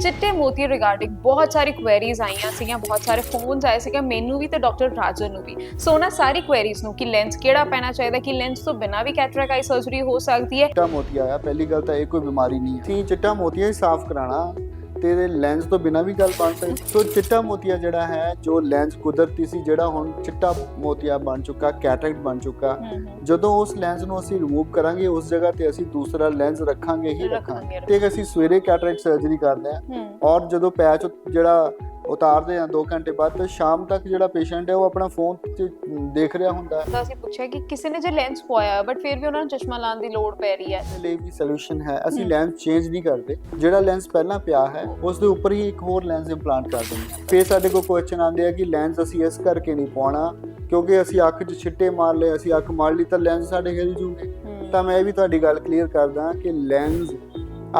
ਚਿੱਟੇ ਮੋਤੀ ਰਿਗਾਰਡਿੰਗ ਬਹੁਤ ਸਾਰੀ ਕੁਐਰੀਜ਼ ਆਈਆਂ ਸੀਗੀਆਂ, ਬਹੁਤ ਸਾਰੇ ਫੋਨਸ ਆਏ ਸੀਗੇ, ਮੈਨੂੰ ਵੀ ਤੇ ਡਾਕਟਰ ਰਾਜਨ ਨੂੰ ਵੀ। ਸੋ ਉਹਨਾਂ ਸਾਰੀ ਕੁਐਰੀਜ਼ ਨੂੰ ਕਿ ਲੈਂਸ ਕਿਹੜਾ ਪੈਣਾ ਚਾਹੀਦਾ, ਕਿ ਲੈਂਸ ਤੋਂ ਬਿਨਾਂ ਵੀ ਕੈਟਰੈਕ ਆਈ ਸਰਜਰੀ ਹੋ ਸਕਦੀ ਹੈ। ਚਿੱਟਾ ਮੋਤੀ ਆਇਆ, ਪਹਿਲੀ ਗੱਲ ਤਾਂ ਇਹ ਕੋਈ ਬਿਮਾਰੀ ਨਹੀਂ ਹੈ। ਅਸੀਂ ਚਿੱਟਾ ਮੋਤੀਆ ਹੀ ਸਾਫ਼ ਕਰਾਣਾ ਤੇ ਲੈਂਸ ਤੋਂ ਬਿਨਾ ਵੀ ਗੱਲ ਬਣ ਸਕਦੀ। ਸੋ ਚਿੱਟਾ ਮੋਤੀਆ ਜਿਹੜਾ ਹੈ ਜੋ ਲੈਂਸ ਕੁਦਰਤੀ ਸੀ ਜਿਹੜਾ ਹੁਣ ਚਿੱਟਾ ਮੋਤੀਆ ਬਣ ਚੁੱਕਾ ਕੈਟਰੈਕਟ ਬਣ ਚੁੱਕਾ ਜਦੋਂ ਉਸ ਲੈਂਸ ਨੂੰ ਅਸੀਂ ਰਿਮੂਵ ਕਰਾਂਗੇ ਉਸ ਜਗ੍ਹਾ ਤੇ ਅਸੀਂ ਦੂਸਰਾ ਲੈਂਸ ਰੱਖਾਂਗੇ ਹੀ ਰੱਖਾਂਗੇ। ਤੇ ਅਸੀਂ ਸਵੇਰੇ ਕੈਟਰੈਕਟ ਸਰਜਰੀ ਕਰਦੇ ਹੂੰ ਔਰ ਜਦੋਂ ਪੈਚ ਜਿਹੜਾ ਉਤਾਰਦੇ ਆ 2 ਘੰਟੇ ਬਾਅਦ ਤਾਂ ਸ਼ਾਮ ਤੱਕ ਜਿਹੜਾ ਪੇਸ਼ੈਂਟ ਹੈ ਉਹ ਆਪਣਾ ਫੋਨ 'ਚ ਦੇਖ ਰਿਹਾ ਹੁੰਦਾ ਹੈ। ਤਾਂ ਅਸੀਂ ਪੁੱਛਿਆ ਕਿ ਕਿਸੇ ਨੇ ਜੇ ਲੈਂਸ ਪਵਾਇਆ ਬਟ ਫਿਰ ਵੀ ਉਹਨਾਂ ਨੂੰ ਚਸ਼ਮਾ ਲਾਉਣ ਦੀ ਲੋੜ ਪੈ ਰਹੀ ਹੈ। ਇਹਦੇ ਲਈ ਵੀ ਸੋਲੂਸ਼ਨ ਹੈ। ਅਸੀਂ। ਲੈਂਸ ਚੇਂਜ ਨਹੀਂ ਕਰਦੇ। ਜਿਹੜਾ ਲੈਂਸ ਪਹਿਲਾਂ ਪਿਆ ਹੈ ਉਸ ਦੇ ਉੱਪਰ ਹੀ ਇੱਕ ਹੋਰ ਲੈਂਸ ਇੰਪਲਾਂਟ ਕਰ ਦਿੰਦੇ ਹਾਂ। ਫਿਰ ਸਾਡੇ ਕੋਲ ਕੁਐਸਚਨ ਆਉਂਦੇ ਆ ਕਿ ਲੈਂਸ ਅਸੀਂ ਇਸ ਕਰਕੇ ਨਹੀਂ ਪਾਉਣਾ ਕਿਉਂਕਿ ਅਸੀਂ ਅੱਖ 'ਚ ਛਿੱਟੇ ਮਾਰ ਲਏ ਅਸੀਂ ਅੱਖ ਮਾਰ ਲਈ ਤਾਂ ਲੈਂਸ ਸਾਡੇ ਹਿਲ ਜੂਗੇ। ਹੂੰ। ਤਾਂ ਮੈਂ ਇਹ ਵੀ ਤੁਹਾਡੀ ਗੱਲ ਕਲੀਅਰ ਕਰਦਾ ਕਿ ਲੈਂਸ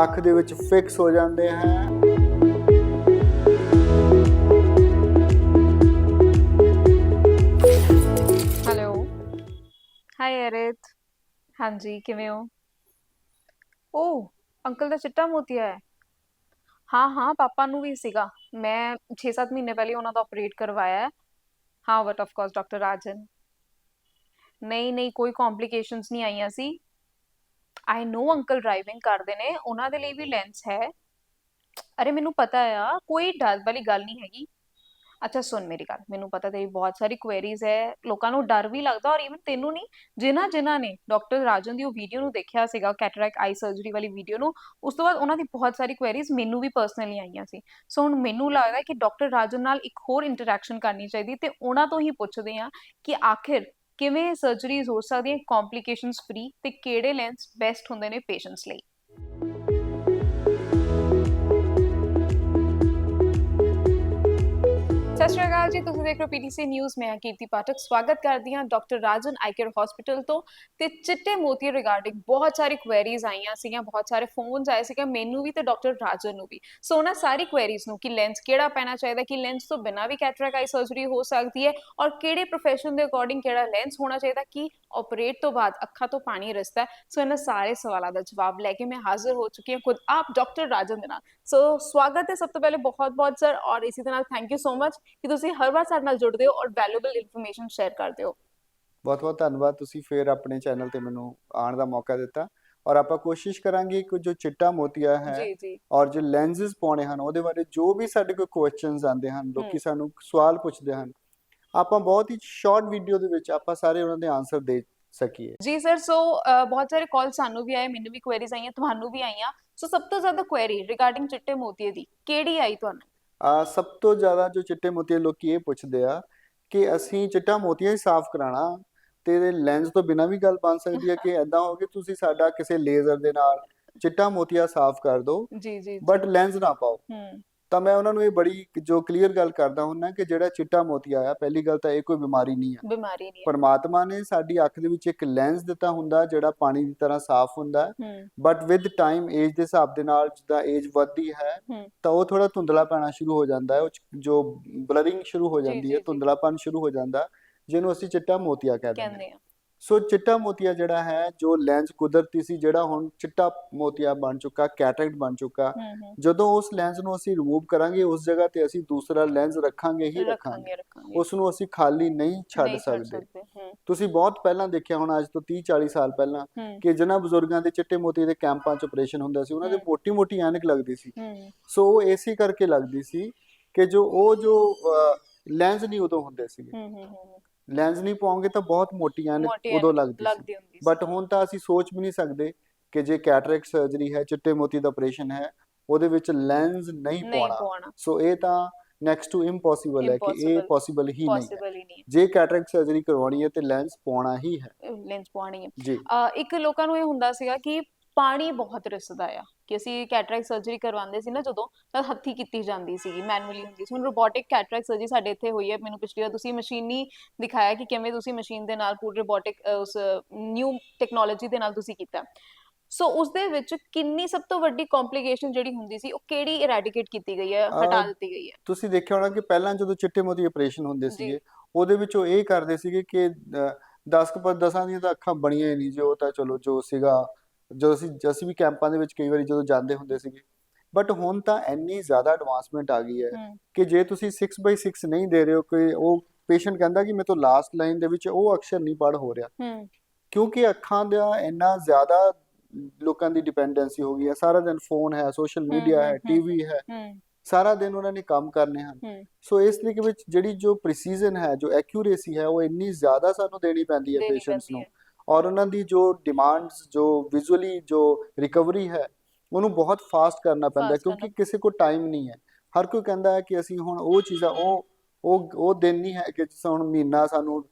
ਅੱਖ ਦੇ ਵਿੱਚ ਫਿਕਸ ਹੋ ਜਾਂਦੇ ਹਨ ਹਾਈ ਅਰਿਤ ਹਾਂਜੀ ਕਿਵੇਂ ਹੋ? ਓ ਅੰਕਲ ਦਾ ਚਿੱਟਾ ਮੋਤੀਆ ਹੈ। ਹਾਂ ਹਾਂ ਪਾਪਾ ਨੂੰ ਵੀ ਸੀਗਾ। ਮੈਂ 6-7 ਮਹੀਨੇ ਪਹਿਲੇ ਉਹਨਾਂ ਦਾ ਆਪਰੇਟ ਕਰਵਾਇਆ ਹੈ। ਹਾਂ but of course doctor Rajan. ਨਹੀਂ ਨਹੀਂ ਕੋਈ ਕੰਪਲਿਕੇਸ਼ਨਸ ਨਹੀਂ ਆਈਆਂ ਸੀ। ਆਈ ਨੋ ਅੰਕਲ ਡਰਾਈਵਿੰਗ ਕਰਦੇ ਨੇ। ਉਹਨਾਂ ਦੇ ਲਈ ਵੀ ਲੈਂਸ ਹੈ। ਅਰੇ ਮੈਨੂੰ ਪਤਾ ਆ ਕੋਈ ਡਰ ਵਾਲੀ ਗੱਲ ਨਹੀਂ ਹੈਗੀ। ਅੱਛਾ, ਸੁਣ ਮੇਰੀ ਗੱਲ, ਮੈਨੂੰ ਪਤਾ ਤੇਰੀ ਬਹੁਤ ਸਾਰੀ ਕੁਐਰੀਜ਼ ਹੈ ਲੋਕਾਂ ਨੂੰ ਡਰ ਵੀ ਲੱਗਦਾ ਔਰ ਇਵਨ ਤੈਨੂੰ ਨਹੀਂ ਜਿਨ੍ਹਾਂ ਜਿਨ੍ਹਾਂ ਨੇ ਡਾਕਟਰ ਰਾਜਨ ਦੀ ਉਹ ਵੀਡੀਓ ਨੂੰ ਦੇਖਿਆ ਸੀਗਾ ਕੈਟਰੈਕ ਆਈ ਸਰਜਰੀ ਵਾਲੀ ਵੀਡੀਓ ਨੂੰ, ਉਸ ਤੋਂ ਬਾਅਦ ਉਹਨਾਂ ਦੀ ਬਹੁਤ ਸਾਰੀ ਕੁਐਰੀਜ਼ ਮੈਨੂੰ ਵੀ ਪਰਸਨਲੀ ਆਈਆਂ ਸੀ। ਸੋ ਹੁਣ ਮੈਨੂੰ ਲੱਗਦਾ ਕਿ ਡਾਕਟਰ ਰਾਜਨ ਨਾਲ ਇੱਕ ਹੋਰ ਇੰਟਰੈਕਸ਼ਨ ਕਰਨੀ ਚਾਹੀਦੀ ਤੇ ਉਹਨਾਂ ਤੋਂ ਹੀ ਪੁੱਛਦੇ ਆ ਕਿ ਆਖਿਰ ਕਿਵੇਂ ਸਰਜਰੀਜ਼ ਹੋ ਸਕਦੀਆਂ ਕੰਪਲਿਕੇਸ਼ਨਸ ਫ੍ਰੀ ਤੇ ਕਿਹੜੇ ਲੈਂਸ ਬੈਸਟ ਹੁੰਦੇ ਨੇ ਪੇਸ਼ੈਂਟਸ ਲਈ। ਸਤਿ ਸ਼੍ਰੀ ਅਕਾਲ ਜੀ, ਤੁਸੀਂ ਦੇਖ ਰਹੇ ਹੋ ਪੀਟੀਸੀ ਨਿਊਜ਼। ਮੈਂ ਕੀਰਤੀ ਪਾਠਕ। ਸਵਾਗਤ ਕਰਦੀ ਹਾਂ ਡਾਕਟਰ ਰਾਜਨ ਆਈਕਰ ਹਸਪੀਟਲ ਤੋਂ ਤੇ ਚਿੱਟੇ ਮੋਤੀ ਰਿਗਾਰਡਿੰਗ ਬਹੁਤ ਸਾਰੀ ਕੁਐਰੀਜ਼ ਆਈਆਂ ਸੀਗੀਆਂ, ਬਹੁਤ ਸਾਰੇ ਫੋਨਸ ਆਏ ਸੀਗੇ, ਮੈਨੂੰ ਵੀ ਤੇ ਡਾਕਟਰ ਰਾਜਨ ਨੂੰ ਵੀ। ਸੋ ਉਹਨਾਂ ਸਾਰੀ ਕੁਐਰੀਜ਼ ਨੂੰ ਕਿ ਲੈਂਸ ਕਿਹੜਾ ਪੈਣਾ ਚਾਹੀਦਾ, ਕਿ ਲੈਂਸ ਤੋਂ ਬਿਨਾਂ ਵੀ ਕੈਟਰੈਕ ਆਈ ਸਰਜਰੀ ਹੋ ਸਕਦੀ ਹੈ ਔਰ ਕਿਹੜੇ ਪ੍ਰੋਫੈਸ਼ਨ ਦੇ ਅਕੋਰਡਿੰਗ ਕਿਹੜਾ ਲੈਂਸ ਹੋਣਾ ਚਾਹੀਦਾ, ਕਿ ਆਪਰੇਟ ਤੋਂ ਬਾਅਦ ਅੱਖਾਂ ਤੋਂ ਪਾਣੀ ਰਸਤਾ ਹੈ। ਸੋ ਇਹਨਾਂ ਸਾਰੇ ਸਵਾਲਾਂ ਦਾ ਜਵਾਬ ਲੈ ਕੇ ਮੈਂ ਹਾਜ਼ਰ ਹੋ ਚੁੱਕੀ ਹਾਂ ਖੁਦ ਆਪ ਡਾਕਟਰ ਰਾਜਨ ਦੇ ਨਾਲ। ਸੋ ਸਵਾਗਤ ਹੈ ਸਭ ਤੋਂ ਪਹਿਲੇ ਬਹੁਤ ਬਹੁਤ ਸਰ ਔਰ ਇਸੇ ਦੇ ਨਾਲ ਥੈਂਕ ਯੂ ਸੋ ਮਚ ਕਿ ਤੁਸੀਂ ਹਰ ਵਾਰ ਸਾਡੇ ਨਾਲ ਜੁੜਦੇ ਹੋ ਔਰ ਵੈਲਿਊਬਲ ਇਨਫੋਰਮੇਸ਼ਨ ਸ਼ੇਅਰ ਕਰਦੇ ਹੋ। ਬਹੁਤ ਬਹੁਤ ਧੰਨਵਾਦ ਤੁਸੀਂ ਫੇਰ ਆਪਣੇ ਚੈਨਲ ਤੇ ਮੈਨੂੰ ਆਉਣ ਦਾ ਮੌਕਾ ਦਿੱਤਾ। ਔਰ ਆਪਾਂ ਕੋਸ਼ਿਸ਼ ਕਰਾਂਗੇ ਕਿ ਜੋ ਚਿੱਟਾ ਮੋਤੀਆ ਹੈ ਜੀ ਜੀ। ਔਰ ਜੋ ਲੈਂਸਸ ਪਾਉਣੇ ਹਨ ਉਹਦੇ ਬਾਰੇ ਜੋ ਵੀ ਸਾਡੇ ਕੋਲ ਕੁਐਸਚਨਸ ਆਉਂਦੇ ਹਨ ਲੋਕੀ। ਸਾਨੂੰ ਸਵਾਲ ਪੁੱਛਦੇ ਹਨ ਆਪਾਂ ਬਹੁਤ ਹੀ ਸ਼ਾਰਟ ਵੀਡੀਓ ਦੇ ਵਿੱਚ ਆਪਾਂ ਸਾਰੇ ਉਹਨਾਂ ਦੇ ਆਨਸਰ ਦੇ ਸਕੀਏ। ਜੀ ਸਰ ਸੋ ਬਹੁਤ ਸਾਰੇ ਕਾਲ ਸਾਨੂੰ ਵੀ ਆਏ ਮੈਨੂੰ ਵੀ ਕੁਐਰੀਜ਼ ਆਈਆਂ ਤੁਹਾਨੂੰ ਵੀ ਆਈਆਂ। ਸੋ ਸਭ ਤੋਂ ਜ਼ਿਆਦਾ ਕੁਐਰੀ ਰਿਗਾਰਡਿੰਗ ਚਿੱਟੇ ਮੋਤੀਏ ਦੀ ਕਿਹੜੀ ਆਈ ਤੁਹਾਨੂੰ? ਆ ਸਭ ਤੋਂ ਜ਼ਿਆਦਾ ਜੋ ਚਿੱਟੇ ਮੋਤੀਏ ਲੋਕੀ ਇਹ ਪੁੱਛਦੇ ਆ ਕਿ ਅਸੀਂ ਚਿੱਟਾ ਮੋਤੀਆ ਹੀ ਸਾਫ਼ ਕਰਾਣਾ ਤੇ ਇਹਦੇ ਲੈਂਸ ਤੋਂ ਬਿਨਾ ਵੀ ਗੱਲ ਬਣ ਸਕਦੀ ਹੈ ਕਿ ਐਦਾਂ ਹੋ ਕਿ ਤੁਸੀਂ ਸਾਡਾ ਕਿਸੇ ਲੇਜ਼ਰ ਦੇ ਨਾਲ ਚਿੱਟਾ ਮੋਤੀਆ ਸਾਫ਼ ਕਰ ਦਿਓ ਜੀ ਜੀ ਬਟ ਲੈਂਸ ਨਾ ਪਾਓ। ਹੂੰ। ਤਾਂ ਮੈਂ ਉਹਨਾਂ ਨੂੰ ਇਹ ਬੜੀ ਜੋ ਕਲੀਅਰ ਗੱਲ ਕਰਦਾ ਹੁੰਨਾ ਕਿ ਜਿਹੜਾ ਚਿੱਟਾ ਮੋਤੀਆ ਆ ਪਹਿਲੀ ਗੱਲ ਤਾਂ ਇਹ ਕੋਈ ਬਿਮਾਰੀ ਨਹੀਂ ਹੈ ਬਿਮਾਰੀ ਨਹੀਂ ਹੈ ਪਰਮਾਤਮਾ ਨੇ ਸਾਡੀ ਅੱਖ ਦੇ ਵਿੱਚ ਇੱਕ ਲੈਂਸ ਦਿੱਤਾ ਹੁੰਦਾ ਜਿਹੜਾ ਪਾਣੀ ਦੀ ਤਰ੍ਹਾਂ ਸਾਫ਼ ਹੁੰਦਾ ਬਟ ਵਿਦ ਟਾਈਮ ਏਜ ਦੇ ਹਿਸਾਬ ਦੇ ਨਾਲ ਜਿੱਦਾਂ ਏਜ ਵੱਧਦੀ ਹੈ ਤਾਂ ਉਹ ਥੋੜਾ ਧੁੰਦਲਾ ਪੈਣਾ ਸ਼ੁਰੂ ਹੋ ਜਾਂਦਾ ਹੈ। ਉਹ ਜੋ ਬਲਰਿੰਗ ਸ਼ੁਰੂ ਹੋ ਜਾਂਦੀ ਹੈ। ਧੁੰਦਲਾਪਨ ਸ਼ੁਰੂ ਹੋ ਜਾਂਦਾ ਜਿਹਨੂੰ ਅਸੀਂ ਚਿੱਟਾ ਮੋਤੀਆ ਕਹਿੰਦੇ ਹਾਂ। ਸੋ ਚਿੱਟਾ ਮੋਤੀਆ ਜਿਹੜਾ ਹੈ ਜੋ ਲੈਂਸ ਕੁਦਰਤੀ ਸੀ ਜਿਹੜਾ ਹੁਣ ਚਿੱਟਾ ਮੋਤੀਆ ਬਣ ਚੁੱਕਾ ਕੈਟਰੈਕਟ ਬਣ ਚੁੱਕਾ ਜਦੋਂ ਉਸ ਲੈਂਸ ਨੂੰ ਅਸੀਂ ਰਿਮੂਵ ਕਰਾਂਗੇ ਉਸ ਜਗ੍ਹਾ ਤੇ ਅਸੀਂ ਦੂਸਰਾ ਲੈਂਸ ਰੱਖਾਂਗੇ ਹੀ ਰੱਖਾਂਗੇ। ਉਸ ਨੂੰ ਅਸੀਂ ਖਾਲੀ ਨਹੀਂ ਛੱਡ ਸਕਦੇ। ਤੁਸੀਂ ਬਹੁਤ ਪਹਿਲਾਂ ਦੇਖਿਆ ਹੁਣ ਅੱਜ ਤੋਂ 30 40 ਸਾਲ ਪਹਿਲਾਂ ਕਿ ਜਿਨ੍ਹਾਂ ਬਜ਼ੁਰਗਾਂ ਦੇ ਚਿੱਟੇ ਮੋਤੀ ਦੇ ਕੈਂਪਾਂ 'ਚ ਆਪਰੇਸ਼ਨ ਹੁੰਦਾ ਸੀ ਉਹਨਾਂ ਦੇ ਹਮ। ਮੋਟੀ ਮੋਟੀ ਐਨਕ ਲੱਗਦੀ ਸੀ। ਸੋ ਉਹ ਏਸੀ ਕਰਕੇ ਲੱਗਦੀ ਸੀ ਕਿ ਜੋ ਉਹ ਜੋ ਲੈਂਸ ਨਹੀਂ ਉਦੋਂ ਹੁੰਦੇ ਸੀ ਹੂੰ ਹੂੰ ਹੂੰ। ਲੈਂਸ ਨਹੀਂ ਪਾਉਂਗੇ ਤਾਂ ਬਹੁਤ ਮੋਟੀ ਐਨਕ ਮੋਟੀ ਉਦੋਂ ਲੱਗਦੀ ਸੀ। ਲੱਗਦੀ ਹੁੰਦੀ ਸੀ। ਬਟ ਹੁਣ ਤਾਂ ਅਸੀਂ ਸੋਚ ਵੀ ਨਹੀਂ ਸਕਦੇ ਕਿ ਜੇ ਕੈਟਰੈਕਟ ਸਰਜਰੀ ਹੈ ਚਿੱਟੇ ਮੋਤੀ ਦਾ ਆਪਰੇਸ਼ਨ ਹੈ ਉਹਦੇ ਵਿੱਚ ਲੈਂਸ ਨਹੀਂ ਨਹੀਂ ਪਾਉਣਾ। ਪਾਉਣਾ। ਸੋ ਇਹ ਤਾਂ ਨੈਕਸਟ ਟੂ ਇੰਪੋਸੀਬਲ ਹੈ ਕਿ ਇਹ Impossible. ਪੋਸੀਬਲ ਹੀ ਨਹੀਂ ਹੈ। ਪੋਸੀਬਲ ਹੀ ਨਹੀਂ ਜੇ ਕੈਟਰੈਕਟ ਸਰਜਰੀ ਕਰਵਾਉਣੀ ਹੈ ਤੇ ਲੈਂਸ ਪਾਉਣਾ ਹੀ ਹੈ। ਲੈਂਸ ਪਾਉਣੀ ਹੈ। ਜੀ। ਅਹ ਇੱਕ ਲੋਕਾਂ ਨੂੰ ਇਹ ਹੁੰਦਾ ਸੀਗਾ ਕਿ ਪਾਣੀ ਬਹੁਤ ਰਿਸਦਾ ਆ ਕਿ ਅਸੀਂ ਕੈਟਰੈਕ ਸਰਜਰੀ ਕਰਵਾਉਂਦੇ ਸੀ ਨਾ ਜਦੋਂ ਤਾਂ ਹੱਥੀ ਕੀਤੀ ਜਾਂਦੀ ਸੀਗੀ ਮੈਨੂਅਲੀ ਹੁੰਦੀ ਸੀ। ਹੁਣ ਰੋਬੋਟਿਕ ਕੈਟਰੈਕ ਸਰਜਰੀ ਸਾਡੇ ਇੱਥੇ ਹੋਈ ਹੈ ਮੈਨੂੰ ਪਿਛਲੀ ਵਾਰ ਤੁਸੀਂ ਮਸ਼ੀਨੀ ਦਿਖਾਇਆ ਕਿ ਕਿਵੇਂ ਤੁਸੀਂ ਮਸ਼ੀਨ ਦੇ ਨਾਲ ਪੂਰੇ ਰੋਬੋਟਿਕ ਉਸ ਨਿਊ ਟੈਕਨੋਲੋਜੀ ਦੇ ਨਾਲ ਤੁਸੀਂ ਕੀਤਾ। ਸੋ ਉਸ ਦੇ ਵਿੱਚ ਕਿੰਨੀ ਸਭ ਤੋਂ ਵੱਡੀ ਕੰਪਲਿਕੇਸ਼ਨ ਜਿਹੜੀ ਹੁੰਦੀ ਸੀ ਉਹ ਕਿਹੜੀ ਇਰੈਡੀਕੇਟ ਕੀਤੀ ਗਈ ਹੈ ਹਟਾ ਦਿੱਤੀ ਗਈ ਹੈ? ਤੁਸੀਂ ਦੇਖਿਆ ਹੋਣਾ ਕਿ ਪਹਿਲਾਂ ਜਦੋਂ ਚਿੱਟੇ ਮੋਤੀ ਆਪਰੇਸ਼ਨ ਹੁੰਦੇ। ਸੀਗੇ ਉਹਦੇ ਵਿੱਚ ਉਹ ਇਹ ਕਰਦੇ ਸੀਗੇ ਕਿ 10 ਕੁ ਪਰ ਦਸਾਂ ਦੀਆਂ ਤਾਂ ਅੱਖਾਂ ਬਣੀਆਂ ਹੀ ਨਹੀਂ ਜੀ ਉਹ ਤਾਂ ਚਲੋ ਜੋ ਸੀਗਾ ਜਦੋਂ ਅਸੀਂ ਅਸੀਂ ਵੀ ਕੈਂਪਾਂ ਦੇ ਵਿੱਚ ਕਈ ਵਾਰੀ ਜਦੋਂ ਜਾਂਦੇ ਹੁੰਦੇ ਸੀਗੇ ਬਟ ਹੁਣ ਤਾਂ ਇੰਨੀ ਜ਼ਿਆਦਾ ਐਡਵਾਂਸਮੈਂਟ ਆ ਗਈ ਹੈ ਕਿ ਜੇ ਤੁਸੀਂ 6/6 ਨਹੀਂ ਦੇ ਰਹੇ ਹੋ ਕੋਈ ਉਹ ਪੇਸ਼ੈਂਟ ਕਹਿੰਦਾ ਕਿ ਮੇਰੇ ਤੋਂ ਲਾਸਟ ਲਾਈਨ ਦੇ ਵਿੱਚ ਉਹ ਅਕਸ਼ਰ ਨਹੀਂ ਪੜ੍ਹ ਹੋ ਰਿਹਾ। ਕਿਉਂਕਿ ਅੱਖਾਂ ਦਾ ਇੰਨਾ ਜ਼ਿਆਦਾ ਲੋਕਾਂ ਦੀ ਡਿਪੈਂਡੈਂਸੀ ਹੋ ਗਈ ਹੈ। ਸਾਰਾ ਦਿਨ ਫੋਨ ਹੈ ਸੋਸ਼ਲ ਮੀਡੀਆ ਹੈ। ਟੀਵੀ ਹੈ। ਸਾਰਾ ਦਿਨ ਉਹਨਾਂ ਨੇ ਕੰਮ ਕਰਨੇ ਹਨ। ਸੋ ਇਸ ਤਰੀਕੇ ਵਿੱਚ ਜਿਹੜੀ ਜੋ ਪ੍ਰੀਸੀਜ਼ਨ ਹੈ ਜੋ ਐਕਿਊਰੇਸੀ ਹੈ ਉਹ ਇੰਨੀ ਜ਼ਿਆਦਾ ਸਾਨੂੰ ਦੇਣੀ ਪੈਂਦੀ ਹੈ ਪੇਸ਼ੈਂਟਸ ਨੂੰ। ਔਰ ਉਹਨਾਂ ਦੀ ਜੋ ਡਿਮਾਂਡਸ ਜੋ ਵਿਜ਼ੂਅਲੀ ਜੋ ਰਿਕਵਰੀ ਹੈ ਉਹਨੂੰ ਬਹੁਤ ਫਾਸਟ ਕਰਨਾ ਪੈਂਦਾ ਕਿਉਂਕਿ ਕਿਸੇ ਕੋਲ ਟਾਈਮ ਨਹੀਂ ਹੈ। ਹਰ ਕੋਈ ਕਹਿੰਦਾ ਹੈ ਕਿ ਅਸੀਂ ਹੁਣ ਉਹ ਚੀਜ਼ਾਂ ਉਹ ਉਹ ਉਹ ਦਿਨ ਨਹੀਂ ਹੈ ਕਿ ਜਿਸ ਹੁਣ ਮਹੀਨਾ ਸਾਨੂੰ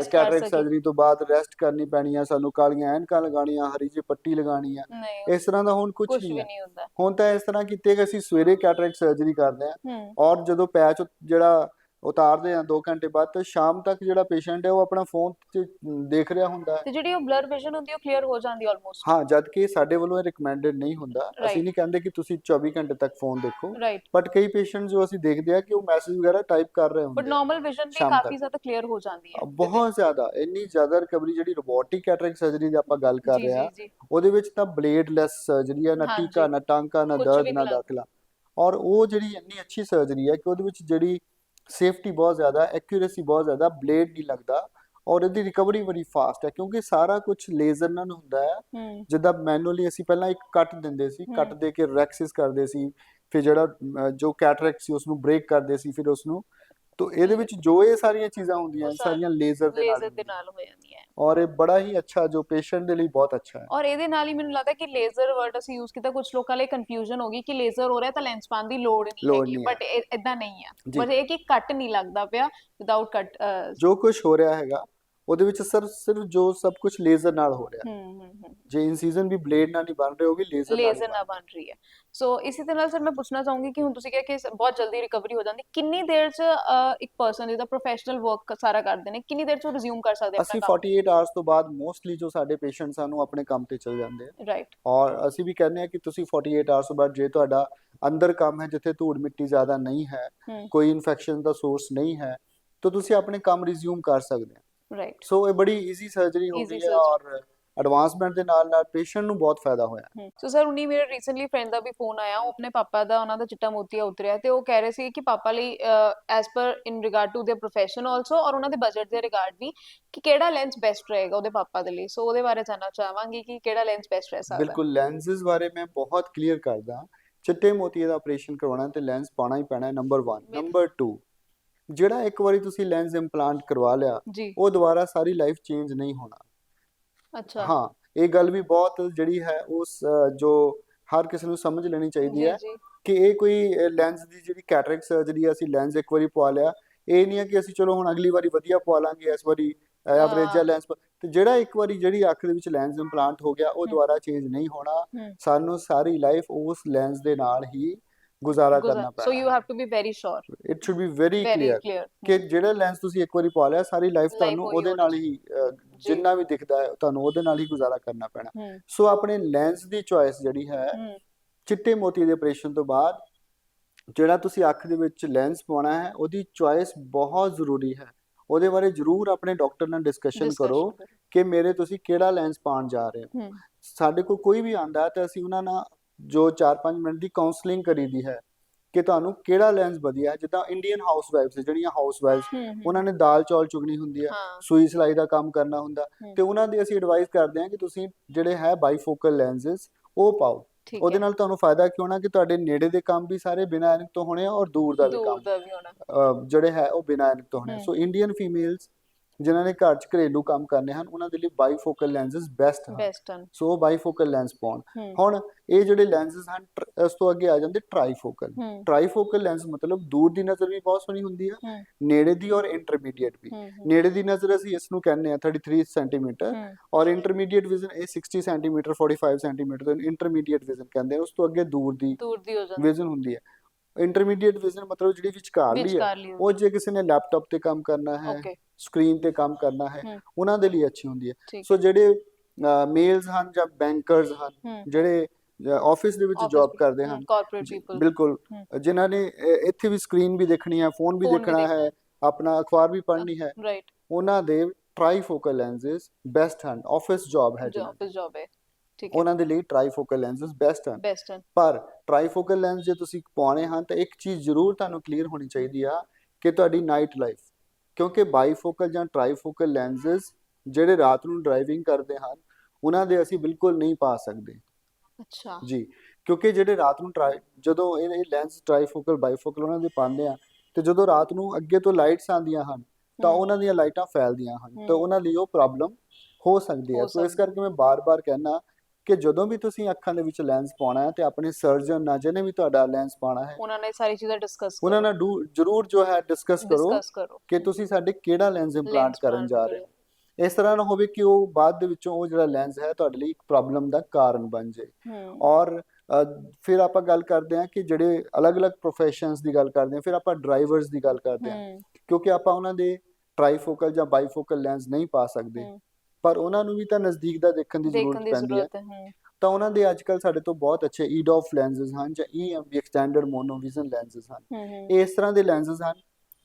ਸਕੀਏ। ਸਰਜਰੀ ਤੋਂ ਬਾਅਦ ਰੈਸਟ ਕਰਨੀ ਪੈਣੀ ਹੈ ਸਾਨੂੰ ਕਾਲੀਆਂ ਐਨਕਾਂ ਲਗਾਉਣੀਆਂ ਹਰੀ ਜਿਹੀ ਪੱਟੀ ਲਗਾਉਣੀ ਹੈ ਨਹੀਂ ਇਸ ਤਰ੍ਹਾਂ ਦਾ ਹੁਣ ਕੁਝ ਨਹੀਂ ਹੁੰਦਾ। ਹੁਣ ਤਾਂ ਇਸ ਤਰ੍ਹਾਂ ਕੀਤੇ ਕਿ ਅਸੀਂ ਸਵੇਰੇ ਕੈਟਰੈਕਟ ਸਰਜਰੀ ਕਰਦੇ ਹੂੰ। ਔਰ ਜਦੋਂ ਪੈਚ ਜਿਹੜਾ ਉਤਾਰਦੇ ਆ 2 ਘੰਟੇ ਬਾਅਦ ਤਾਂ ਸ਼ਾਮ ਤੱਕ ਜਿਹੜਾ ਪੇਸ਼ੈਂਟ ਹੈ ਉਹ ਆਪਣਾ ਫੋਨ ਤੇ ਦੇਖ ਰਿਹਾ ਹੁੰਦਾ ਹੈ ਤੇ ਜਿਹੜੀ ਉਹ ਬਲਰ ਵਿਜ਼ਨ ਹੁੰਦੀ ਹੈ, ਉਹ ਕਲੀਅਰ ਹੋ ਜਾਂਦੀ ਆਲਮੋਸਟ ਹਾਂ ਜਦ ਕਿ ਸਾਡੇ ਵੱਲੋਂ ਇਹ ਰਿਕਮੈਂਡਡ ਨਹੀਂ ਹੁੰਦਾ. ਅਸੀਂ ਨਹੀਂ ਕਹਿੰਦੇ ਕਿ ਤੁਸੀਂ 24 ਘੰਟੇ ਤੱਕ ਫੋਨ ਦੇਖੋ ਬਟ ਕਈ ਪੇਸ਼ੈਂਟ ਜੋ ਅਸੀਂ ਦੇਖਦੇ ਆ ਕਿ ਉਹ ਮੈਸੇਜ ਵਗੈਰਾ ਟਾਈਪ ਕਰ ਰਹੇ ਬਟ ਹੁੰਦੇ ਆ ਨਾਰਮਲ ਵਿਜ਼ਨ ਵੀ ਕਾਫੀ। ਜ਼ਿਆਦਾ ਕਲੀਅਰ ਹੋ ਜਾਂਦੀ ਹੈ ਬਹੁਤ ਜ਼ਿਆਦਾ ਇੰਨੀ ਜ਼ਿਆਦਾ ਰਿਕਵਰੀ ਜਿਹੜੀ ਰੋਬੋਟਿਕ ਕੈਟਰੈਕਟ ਸਰਜਰੀ ਦੀ ਆਪਾਂ ਗੱਲ ਕਰ ਰਹੇ ਆ ਉਹਦੇ ਵਿੱਚ ਤਾਂ ਬਲੇਡਲੈਸ ਸਰਜਰੀ ਆ ਨਾ। ਟੀਕਾ ਨਾ ਟਾਂਕਾ ਨਾ ਦਰਦ ਨਾ। ਦਾਖਲਾ ਔਰ ਉਹ ਜਿਹੜੀ ਇੰਨੀ ਅੱਛੀ ਸਰਜਰੀ ਹੈ ਕਿ ਉਹਦੇ ਵਿੱਚ ਜਿਹੜੀ ਸੇਫਟੀ ਬਹੁਤ ਜ਼ਿਆਦਾ ਐਕਿਊਰੇਸੀ ਬਹੁਤ ਜ਼ਿਆਦਾ ਬਲੇਡ ਨਹੀਂ ਲੱਗਦਾ ਔਰ ਇਹਦੀ ਰਿਕਵਰੀ ਬੜੀ ਫਾਸਟ ਹੈ ਕਿਉਂਕਿ ਸਾਰਾ ਕੁਝ ਲੇਜ਼ਰ ਨਾਲ ਹੁੰਦਾ ਹੈ। ਜਿੱਦਾਂ ਮੈਨੂਅਲੀ ਅਸੀਂ ਪਹਿਲਾਂ ਇੱਕ ਕੱਟ ਦਿੰਦੇ ਸੀ ਕੱਟ। ਦੇ ਕੇ ਰੈਕਸਿਸ ਕਰਦੇ ਸੀ ਫਿਰ ਜਿਹੜਾ ਜੋ ਕੈਟਰੈਕਟ ਸੀ ਉਸ ਨੂੰ ਬ੍ਰੇਕ ਕਰਦੇ ਸੀ ਫਿਰ ਉਸ ਨੂੰ ਤੋਂ ਇਹਦੇ ਵਿੱਚ ਜੋ ਇਹ ਸਾਰੀਆਂ ਚੀਜ਼ਾਂ ਹੁੰਦੀਆਂ ਸਾਰੀਆਂ ਲੇਜ਼ਰ ਦੇ ਨਾਲ ਲੇਜ਼ਰ ਦੇ ਹੁੰਦੀਆਂ। ਨਾਲ ਹੋ ਜਾਂਦੀਆਂ। ਹੈ ਔਰ ਇਹ ਬੜਾ ਹੀ ਅੱਛਾ ਜੋ ਪੇਸ਼ੈਂਟ ਦੇ ਲਈ ਬਹੁਤ ਅੱਛਾ ਹੈ। ਔਰ ਇਹਦੇ ਨਾਲ ਹੀ ਮੈਨੂੰ ਲੱਗਦਾ ਕਿ ਲੇਜ਼ਰ ਵਰਡ ਅਸੀਂ ਯੂਜ਼ ਕੀਤਾ ਕੁਝ ਲੋਕਾਂ ਲਈ ਕਨਫਿਊਜ਼ਨ ਹੋ ਗਈ ਕਿ ਲੇਜ਼ਰ ਹੋ ਰਿਹਾ ਤਾਂ ਲੈਂਸ ਪਾਉਣ ਦੀ ਲੋੜ ਨਹੀਂ ਹੈਗੀ ਬਟ ਇਦਾਂ ਨਹੀਂ ਆ ਜੀ। ਬਟ ਇਹ ਕਿ ਕੱਟ ਨਹੀਂ ਲੱਗਦਾ ਪਿਆ ਵਿਦਆਊਟ ਕੱਟ ਜੋ ਕੁਝ ਹੋ ਰਿਹਾ ਹੈਗਾ ਉਹਦੇ ਵਿੱਚ ਸਰ ਸਿਰਫ ਜੋ ਸਭ ਕੁਝ ਲੇਜ਼ਰ ਨਾਲ ਹੋ ਰਿਹਾ। ਹੂੰ ਹੂੰ ਹੂੰ। ਜੇ ਇਨਸੀਜ਼ਨ ਵੀ ਬਲੇਡ ਨਾਲ ਨਹੀਂ ਬਣ ਰਹੇ ਉਹ ਵੀ ਲੇਜ਼ਰ ਨਾਲ ਹੀ ਲੇਜ਼ਰ ਬਣ ਨਾ ਬਣ ਰਹੀ ਹੈ। ਸੋ ਇਸੇ ਨਾਲ ਸਰ ਮੈਂ ਪੁੱਛਣਾ ਚਾਹੂੰਗੀ ਕਿ ਹੁਣ ਤੁਸੀਂ ਕਿਹਾ ਕਿ ਬਹੁਤ ਜਲਦੀ ਰਿਕਵਰੀ ਹੋ ਜਾਂਦੀ ਕਿੰਨੀ ਦੇਰ ਚ ਇੱਕ ਪਰਸਨ ਜਿਹਦਾ ਪ੍ਰੋਫੈਸ਼ਨਲ ਵਰਕ ਸਾਰਾ ਕਰਦੇ ਨੇ ਕਿੰਨੀ ਦੇਰ ਚ ਰਿਜ਼ਿਊਮ ਕਰ ਸਕਦੇ ਅਸੀਂ ਆਪਣਾ 48 ਆਵਰਸ ਤੋਂ ਬਾਅਦ ਮੋਸਟਲੀ ਜੋ ਸਾਡੇ ਪੇਸ਼ੈਂਟ ਸਾਨੂੰ ਆਪਣੇ ਕੰਮ ਤੇ ਚਲ ਜਾਂਦੇ ਆ। ਰਾਈਟ ਔਰ ਅਸੀਂ ਵੀ ਕਹਿੰਦੇ ਆ ਕਿ ਤੁਸੀਂ 48 ਆਵਰਸ ਤੋਂ ਬਾਅਦ ਜੇ ਤੁਹਾਡਾ ਅੰਦਰ ਕੰਮ ਹੈ ਜਿੱਥੇ ਧੂੜ ਮਿੱਟੀ ਜ਼ਿਆਦਾ ਨਹੀਂ ਹੈ ਹੂੰ। ਕੋਈ ਇਨਫੈਕਸ਼ਨ ਦਾ ਸੋਰਸ ਨਹੀਂ ਹੈ ਤਾਂ ਤੁਸੀਂ ਆਪਣੇ ਕੰਮ ਰਿਜ਼ਿਊਮ ਕਰ ਸਕਦੇ ਆ। ਰਾਈਟ ਸੋ ਇਹ ਬੜੀ ਈਜ਼ੀ ਸਰਜਰੀ ਹੋ Easy ਗਈ ਹੈ surgery। ਔਰ ਐਡਵਾਂਸਮੈਂਟ ਦੇ ਨਾਲ ਨਾਲ ਪੇਸ਼ੈਂਟ ਨੂੰ ਬਹੁਤ ਫਾਇਦਾ ਹੋਇਆ ਸੋ ਸਰ ਉਨੀ ਮੇਰੇ ਰੀਸੈਂਟਲੀ ਫਰੈਂਡ ਦਾ ਵੀ ਫੋਨ ਆਇਆ ਉਹ ਆਪਣੇ ਪਾਪਾ ਦਾ ਉਹਨਾਂ ਦਾ ਚਿੱਟਾ ਮੋਤੀਆ ਉਤਰਿਆ ਤੇ ਉਹ ਕਹਿ ਰਹੇ ਸੀ ਕਿ ਪਾਪਾ ਲਈ as per in regard to their profession also ਔਰ ਉਹਨਾਂ ਦੇ ਬਜਟ ਦੇ ਰਿਗਾਰਡ ਵੀ ਕਿ ਕਿਹੜਾ ਲੈਂਸ ਬੈਸਟ ਰਹੇਗਾ ਉਹਦੇ ਪਾਪਾ ਦੇ ਲਈ ਸੋ ਉਹਦੇ ਬਾਰੇ ਜਾਨਣਾ ਚਾਹਾਂਗੀ ਕਿ ਕਿਹੜਾ ਲੈਂਸ ਬੈਸਟ ਰਹਿ ਸਕਦਾ ਹੈ ਬਿਲਕੁਲ ਲੈਂਸਸ ਬਾਰੇ ਮੈਂ ਬਹੁਤ ਕਲੀਅਰ ਕਰਦਾ ਚਿੱਟੇ ਮੋਤੀਏ ਦਾ ਆਪਰੇਸ਼ਨ ਕਰਵਾਉਣਾ ਤੇ ਲੈਂਸ ਪਾਣਾ ਹੀ ਪੈਣਾ ਹੈ ਨੰਬਰ 1 ਬਿਲਕੁਲ। ਨੰਬਰ 2 ਜਿਹੜਾ ਇੱਕ ਵਾਰੀ ਤੁਸੀਂ ਲੈਂਸ ਇੰਪਲਾਂਟ ਕਰਵਾ ਲਿਆ ਜੀ ਉਹ ਦੁਬਾਰਾ ਸਾਰੀ ਲਾਈਫ ਚੇਂਜ ਨਹੀਂ ਹੋਣਾ ਅੱਛਾ ਹਾਂ ਇਹ ਗੱਲ ਵੀ ਬਹੁਤ ਜਿਹੜੀ ਹੈ ਉਸ ਜੋ ਹਰ ਕਿਸੇ ਨੂੰ ਸਮਝ ਲੈਣੀ ਚਾਹੀਦੀ ਹੈ ਕਿ ਇਹ ਕੋਈ ਲੈਂਸ ਦੀ ਜਿਹੜੀ ਕੈਟਰੈਕਟ ਸਰਜਰੀ ਅਸੀਂ ਲੈਂਸ ਇੱਕ ਵਾਰੀ ਪਵਾ ਲਿਆ ਇਹ ਨਹੀਂ ਹੈ ਕਿ ਅਸੀਂ ਚਲੋ ਹੁਣ ਅਗਲੀ ਵਾਰੀ ਵਧੀਆ ਪਵਾ ਲਾਂਗੇ ਇਸ ਵਾਰੀ ਐਵਰੇਜ। ਜਾਂ ਲੈਂਸ ਤੇ ਜਿਹੜਾ ਇੱਕ ਵਾਰੀ ਜਿਹੜੀ ਅੱਖ ਦੇ ਵਿੱਚ ਲੈਂਸ ਇੰਪਲਾਂਟ ਹੋ ਗਿਆ ਉਹ। ਦੁਬਾਰਾ ਚੇਂਜ ਨਹੀਂ ਹੋਣਾ। ਸਾਨੂੰ ਸਾਰੀ ਲਾਈਫ ਉਸ ਲੈਂਸ ਦੇ ਨਾਲ ਹੀ ਗੁਜ਼ਾਰਾ ਕਰਨਾ ਸੋ ਯੂ ਪੈਣਾ have to be very sure it should be very clear ਕਿ ਜਿਹੜਾ ਲੈਂਸ ਤੁਸੀਂ ਇੱਕ ਵਾਰੀ ਪਵਾ ਲਿਆ ਸਾਰੀ ਲਾਈਫ ਤੁਹਾਨੂੰ ਉਹੀ ਉਹਦੇ ਨਾਲ ਹੀ। ਜਿੰਨਾ ਵੀ ਦਿਖਦਾ ਹੈ ਤੁਹਾਨੂੰ ਉਹਦੇ ਨਾਲ ਹੀ ਗੁਜ਼ਾਰਾ ਕਰਨਾ ਪੈਣਾ। ਸੋ ਆਪਣੇ ਲੈਂਸ ਦੀ ਚੋਇਸ ਜਿਹੜੀ ਹੈ ਚਿੱਟੇ ਮੋਤੀ ਦੇ ਆਪਰੇਸ਼ਨ ਤੋਂ ਬਾਅਦ ਜਿਹੜਾ ਤੁਸੀਂ ਅੱਖ ਦੇ ਵਿੱਚ ਲੈਂਸ ਪਾਉਣਾ ਹੈ ਉਹਦੀ ਚੋਇਸ ਬਹੁਤ ਜ਼ਰੂਰੀ ਹੈ। ਉਹਦੇ ਬਾਰੇ ਜ਼ਰੂਰ ਆਪਣੇ ਡਾਕਟਰ ਨਾਲ ਡਿਸਕਸ਼ਨ ਕਰੋ ਕਿ ਮੇਰੇ ਤੁਸੀਂ ਕਿਹੜਾ ਲੈਂਸ ਪਾਉਣ ਜਾ ਰਹੇ ਹੋ। ਸਾਡੇ ਕੋਲ ਕੋਈ ਵੀ ਆਂਦਾ ਤਾਂ ਅਸੀਂ ਉਹਨਾਂ ਨਾਲ ਜੋ 4-5 ਮਿੰਟ ਦੀ ਕਾਉਂਸਲਿੰਗ ਕਰੀਦੀ ਹੈ ਕਿ ਤੁਹਾਨੂੰ ਕਿਹੜਾ ਲੈਂਸ ਵਧੀਆ ਹੈ? ਜਿੱਦਾਂ ਇੰਡੀਅਨ ਹਾਊਸਵਾਈਫਸ ਜਿਹੜੀਆਂ ਹਾਊਸਵਾਈਫਸ ਹੂੰ ਹੂੰ। ਉਹਨਾਂ ਨੇ ਦਾਲ ਚੌਲ ਚੁਗਣੀ ਹੁੰਦੀ ਹੈ ਸੂਈ ਸਿਲਾਈ ਦਾ ਕੰਮ ਕਰਨਾ ਹੁੰਦਾ। ਤੇ ਉਹਨਾਂ ਦੀ ਅਸੀਂ ਐਡਵਾਈਸ ਕਰਦੇ ਹਾਂ ਕਿ ਤੁਸੀਂ ਜਿਹੜੇ ਹੈ ਬਾਈਫੋਕਲ ਲੈਂਸਸ ਉਹ ਪਾਓ। ਉਹਦੇ ਨਾਲ ਤੁਹਾਨੂੰ ਫਾਇਦਾ ਕਿਉਂ ਨਾ ਕਿ ਤੁਹਾਡੇ ਨੇੜੇ ਦੇ ਕੰਮ ਵੀ ਸਾਰੇ ਬਿਨਾਂ ਐਨਕ ਤੋਂ ਹੋਣੇ ਆ ਔਰ ਦੂਰ ਦਾ ਵੀ ਕੰਮ। ਹੋਣਾ। ਜਿਹੜੇ ਹੈ ਉਹ ਬਿਨਾਂ ਐਨਕ ਤੋਂ ਹੋਣੇ। ਸੋ ਇੰਡੀਅਨ ਫੀਮੇਲਸ ਜਿਨ੍ਹਾਂ ਨੇ ਘਰ 'ਚ ਘਰੇਲੂ ਕੰਮ ਕਰਨੇ ਹਨ ਉਹਨਾਂ ਦੇ ਲਈ ਬਾਈਫੋਕਲ ਲੈਂਸਸ ਬੈਸਟ ਹਨ। ਬੈਸਟ ਹਨ। ਸੋ ਬਾਈਫੋਕਲ ਲੈਂਸ ਪਾਉਣ। ਹੁਣ ਇਹ ਜਿਹੜੇ ਲੈਂਸਸ ਹਨ ਇਸ ਤੋਂ ਅੱਗੇ ਆ ਜਾਂਦੇ ਟ੍ਰਾਈਫੋਕਲ ਟ੍ਰਾਈਫੋਕਲ ਲੈਂਸ ਮਤਲਬ ਦੂਰ ਦੀ ਨਜ਼ਰ ਵੀ ਬਹੁਤ ਸੋਹਣੀ ਹੁੰਦੀ ਹੂੰ। ਨੇੜੇ ਦੀ ਔਰ ਇੰਟਰਮੀਡੀਏਟ ਵੀ। ਨੇੜੇ ਦੀ ਨਜ਼ਰ ਅਸੀਂ ਇਸ ਨੂੰ ਕਹਿੰਦੇ ਆ 33 ਸੈਂਟੀਮੀਟਰ ਔਰ ਇੰਟਰਮੀਡੀਏਟ ਵਿਜ਼ਨ ਇਹ 60 ਸੈਂਟੀਮੀਟਰ 45 ਸੈਂਟੀਮੀਟਰ ਇੰਟਰਮੀਡੀਏਟ ਵਿਜ਼ਨ ਕਹਿੰਦੇ ਆ ਉਸ ਤੋਂ ਅੱਗੇ ਦੂਰ ਦੀ ਦੂਰ ਦੀ ਹੋ ਜਾਂਦੀ। ਵਿਜ਼ਨ ਹੁੰਦੀ ਹੈ ਇੰਟਰਮੀਡੀਏਟ ਵਿਜ਼ਨ ਮਤਲਬ ਜਿਹੜੀ ਵਿਚਕਾਰਲੀ ਹੈ ਉਹ ਜੇ ਕਿਸੇ ਨੇ ਲੈਪਟਾਪ ਤੇ ਕੰਮ ਕਰਨਾ ਹੈ ਸਕਰੀਨ ਤੇ ਕੰਮ ਕਰਨਾ ਹੈ। ਉਹਨਾਂ ਦੇ ਲਈ ਅੱਛੀ ਹੁੰਦੀ ਹੈ। ਸੋ ਜਿਹੜੇ ਮੇਲਸ ਹਨ ਜਾਂ ਬੈਂਕਰਸ ਹਨ ਜਿਹੜੇ ਆਫਿਸ ਦੇ ਵਿੱਚ ਜੌਬ ਕਰਦੇ ਹਨ। ਕਾਰਪੋਰੇਟ ਜੀ, ਪੀਪਲ ਬਿਲਕੁਲ। ਜਿਨ੍ਹਾਂ ਨੇ ਇੱਥੇ ਵੀ ਸਕਰੀਨ ਵੀ ਦੇਖਣੀ ਹੈ ਫੋਨ ਵੀ ਦੇਖਣਾ ਹੈ ਆਪਣਾ ਅਖਬਾਰ ਵੀ ਪੜ੍ਹਨੀ ਹੈ। ਰਾਈਟ ਉਹਨਾਂ ਦੇ ਟ੍ਰਾਈਫੋਕਲ ਲੈਂਸਸ ਬੈਸਟ ਹਨ ਆਫਿਸ ਜੌਬ ਹੈ ਜੋ ਆਫਿਸ ਜੌਬ ਹੈ। ਠੀਕ ਹੈ। ਉਹਨਾਂ ਦੇ ਲਈ ਟ੍ਰਾਈਫੋਕਲ ਲੈਂਸਸ ਬੈਸਟ ਹਨ। ਬੈਸਟ ਹੈ ਪਰ ਟ੍ਰਾਈਫੋਕਲ ਲੈਂਸ ਜੇ ਤੁਸੀਂ ਪਾਉਣੇ ਹਨ ਤਾਂ ਇੱਕ ਚੀਜ਼ ਜ਼ਰੂਰ ਤੁਹਾਨੂੰ ਕਲੀਅਰ ਹੋਣੀ ਚਾਹੀਦੀ ਆ ਕਿ ਤੁਹਾਡੀ ਨਾਈਟ ਲਾਈਫ ਕਿਉਂਕਿ ਬਾਈਫੋਕਲ ਜਾਂ ਟ੍ਰਾਈਫੋਕਲ ਲੈਂਸਸ ਜਿਹੜੇ ਰਾਤ ਨੂੰ ਡਰਾਈਵਿੰਗ ਕਰਦੇ ਹਨ ਉਹਨਾਂ ਦੇ ਅਸੀਂ ਬਿਲਕੁਲ ਨਹੀਂ ਪਾ ਸਕਦੇ। ਅੱਛਾ। ਜੀ ਕਿਉਂਕਿ ਜਿਹੜੇ ਰਾਤ ਨੂੰ ਜਦੋਂ ਇਹ ਲੈਂਸ ਟ੍ਰਾਈਫੋਕਲ ਬਾਈਫੋਕਲ ਉਹਨਾਂ ਦੇ ਪਾਉਂਦੇ ਆ ਤੇ ਜਦੋਂ ਰਾਤ ਨੂੰ ਅੱਗੇ ਤੋਂ ਲਾਈਟਸ ਆਉਂਦੀਆਂ ਹਨ ਤਾਂ ਉਹਨਾਂ ਦੀਆਂ ਲਾਈਟਾਂ ਫੈਲਦੀਆਂ ਹਨ। ਤਾਂ। ਉਹਨਾਂ ਲਈ ਉਹ ਪ੍ਰੋਬਲਮ ਹੋ ਸਕਦੀ ਹੈ। ਸੋ ਇਸ। ਕਰਕੇ ਮੈਂ ਬਾਰ-ਬਾਰ ਕਹਿਣਾ ਕਿ ਜਦੋਂ ਵੀ ਤੁਸੀਂ ਅੱਖਾਂ ਦੇ ਵਿੱਚ ਲੈਂਸ ਪਾਉਣਾ ਹੈ ਤੇ ਆਪਣੇ ਸਰਜਨ ਨਾਲ ਜਿਹਨੇ ਵੀ ਤੁਹਾਡਾ ਲੈਂਸ ਪਾਉਣਾ ਹੈ ਉਹਨਾਂ ਨੇ ਸਾਰੀ ਚੀਜ਼ਾਂ ਡਿਸਕਸ ਉਹਨਾਂ ਨਾਲ ਜ਼ਰੂਰ ਜੋ ਹੈ ਡਿਸਕਸ ਕਰੋ ਕਿ ਤੁਸੀਂ ਸਾਡੇ ਕਿਹੜਾ ਲੈਂਸ ਇੰਪਲਾਂਟ ਕਰਨ ਜਾ ਰਹੇ ਹੋ। ਇਸ ਤਰ੍ਹਾਂ ਨਾ ਹੋਵੇ ਕਿ ਉਹ ਬਾਅਦ ਦੇ ਵਿੱਚੋਂ ਉਹ ਜਿਹੜਾ ਲੈਂਸ ਹੈ ਤੁਹਾਡੇ ਲਈ ਇੱਕ ਪ੍ਰੋਬਲਮ ਦਾ ਕਾਰਨ ਬਣ ਜਾਏ। ਔਰ ਫਿਰ ਆਪਾਂ ਗੱਲ ਕਰਦੇ ਹਾਂ ਕਿ ਜਿਹੜੇ ਅਲੱਗ-ਅਲੱਗ ਪ੍ਰੋਫੈਸ਼ਨਸ ਦੀ ਗੱਲ ਕਰਦੇ ਹਾਂ ਫਿਰ ਆਪਾਂ ਡਰਾਈਵਰਸ ਦੀ ਗੱਲ ਕਰਦੇ ਹਾਂ। ਕਿਉਂਕਿ ਆਪਾਂ ਉਹਨਾਂ ਦੇ ਟ੍ਰਾਈਫੋਕਲ ਜਾਂ ਬਾਈਫੋਕਲ ਲੈਂਸ ਨਹੀਂ ਪਾ ਸਕਦੇ। ਪਰ ਉਹਨਾਂ ਨੂੰ ਵੀ ਤਾਂ ਨਜ਼ਦੀਕ ਦਾ ਦੇਖਣ ਦੀ ਦੇਖਣ ਜ਼ਰੂਰਤ ਦੀ ਪੈਂਦੀ ਹੈ। ਜ਼ਰੂਰਤ ਹੈ ਹੂੰ। ਤਾਂ ਉਹਨਾਂ ਦੇ ਅੱਜਕੱਲ ਸਾਡੇ ਤੋਂ ਬਹੁਤ ਅੱਛੇ ਈਡੋਫ ਲੈਂਸਸ ਹਨ ਜਾਂ ਈਐਮਬੀ ਐਕਸਟੈਂਡਡ ਮੋਨੋਵਿਜ਼ਨ ਲੈਂਸਸ ਹਨ। ਹੂੰ ਹੂੰ। ਇਹ ਇਸ ਤਰ੍ਹਾਂ ਦੇ ਲੈਂਸਸ ਹਨ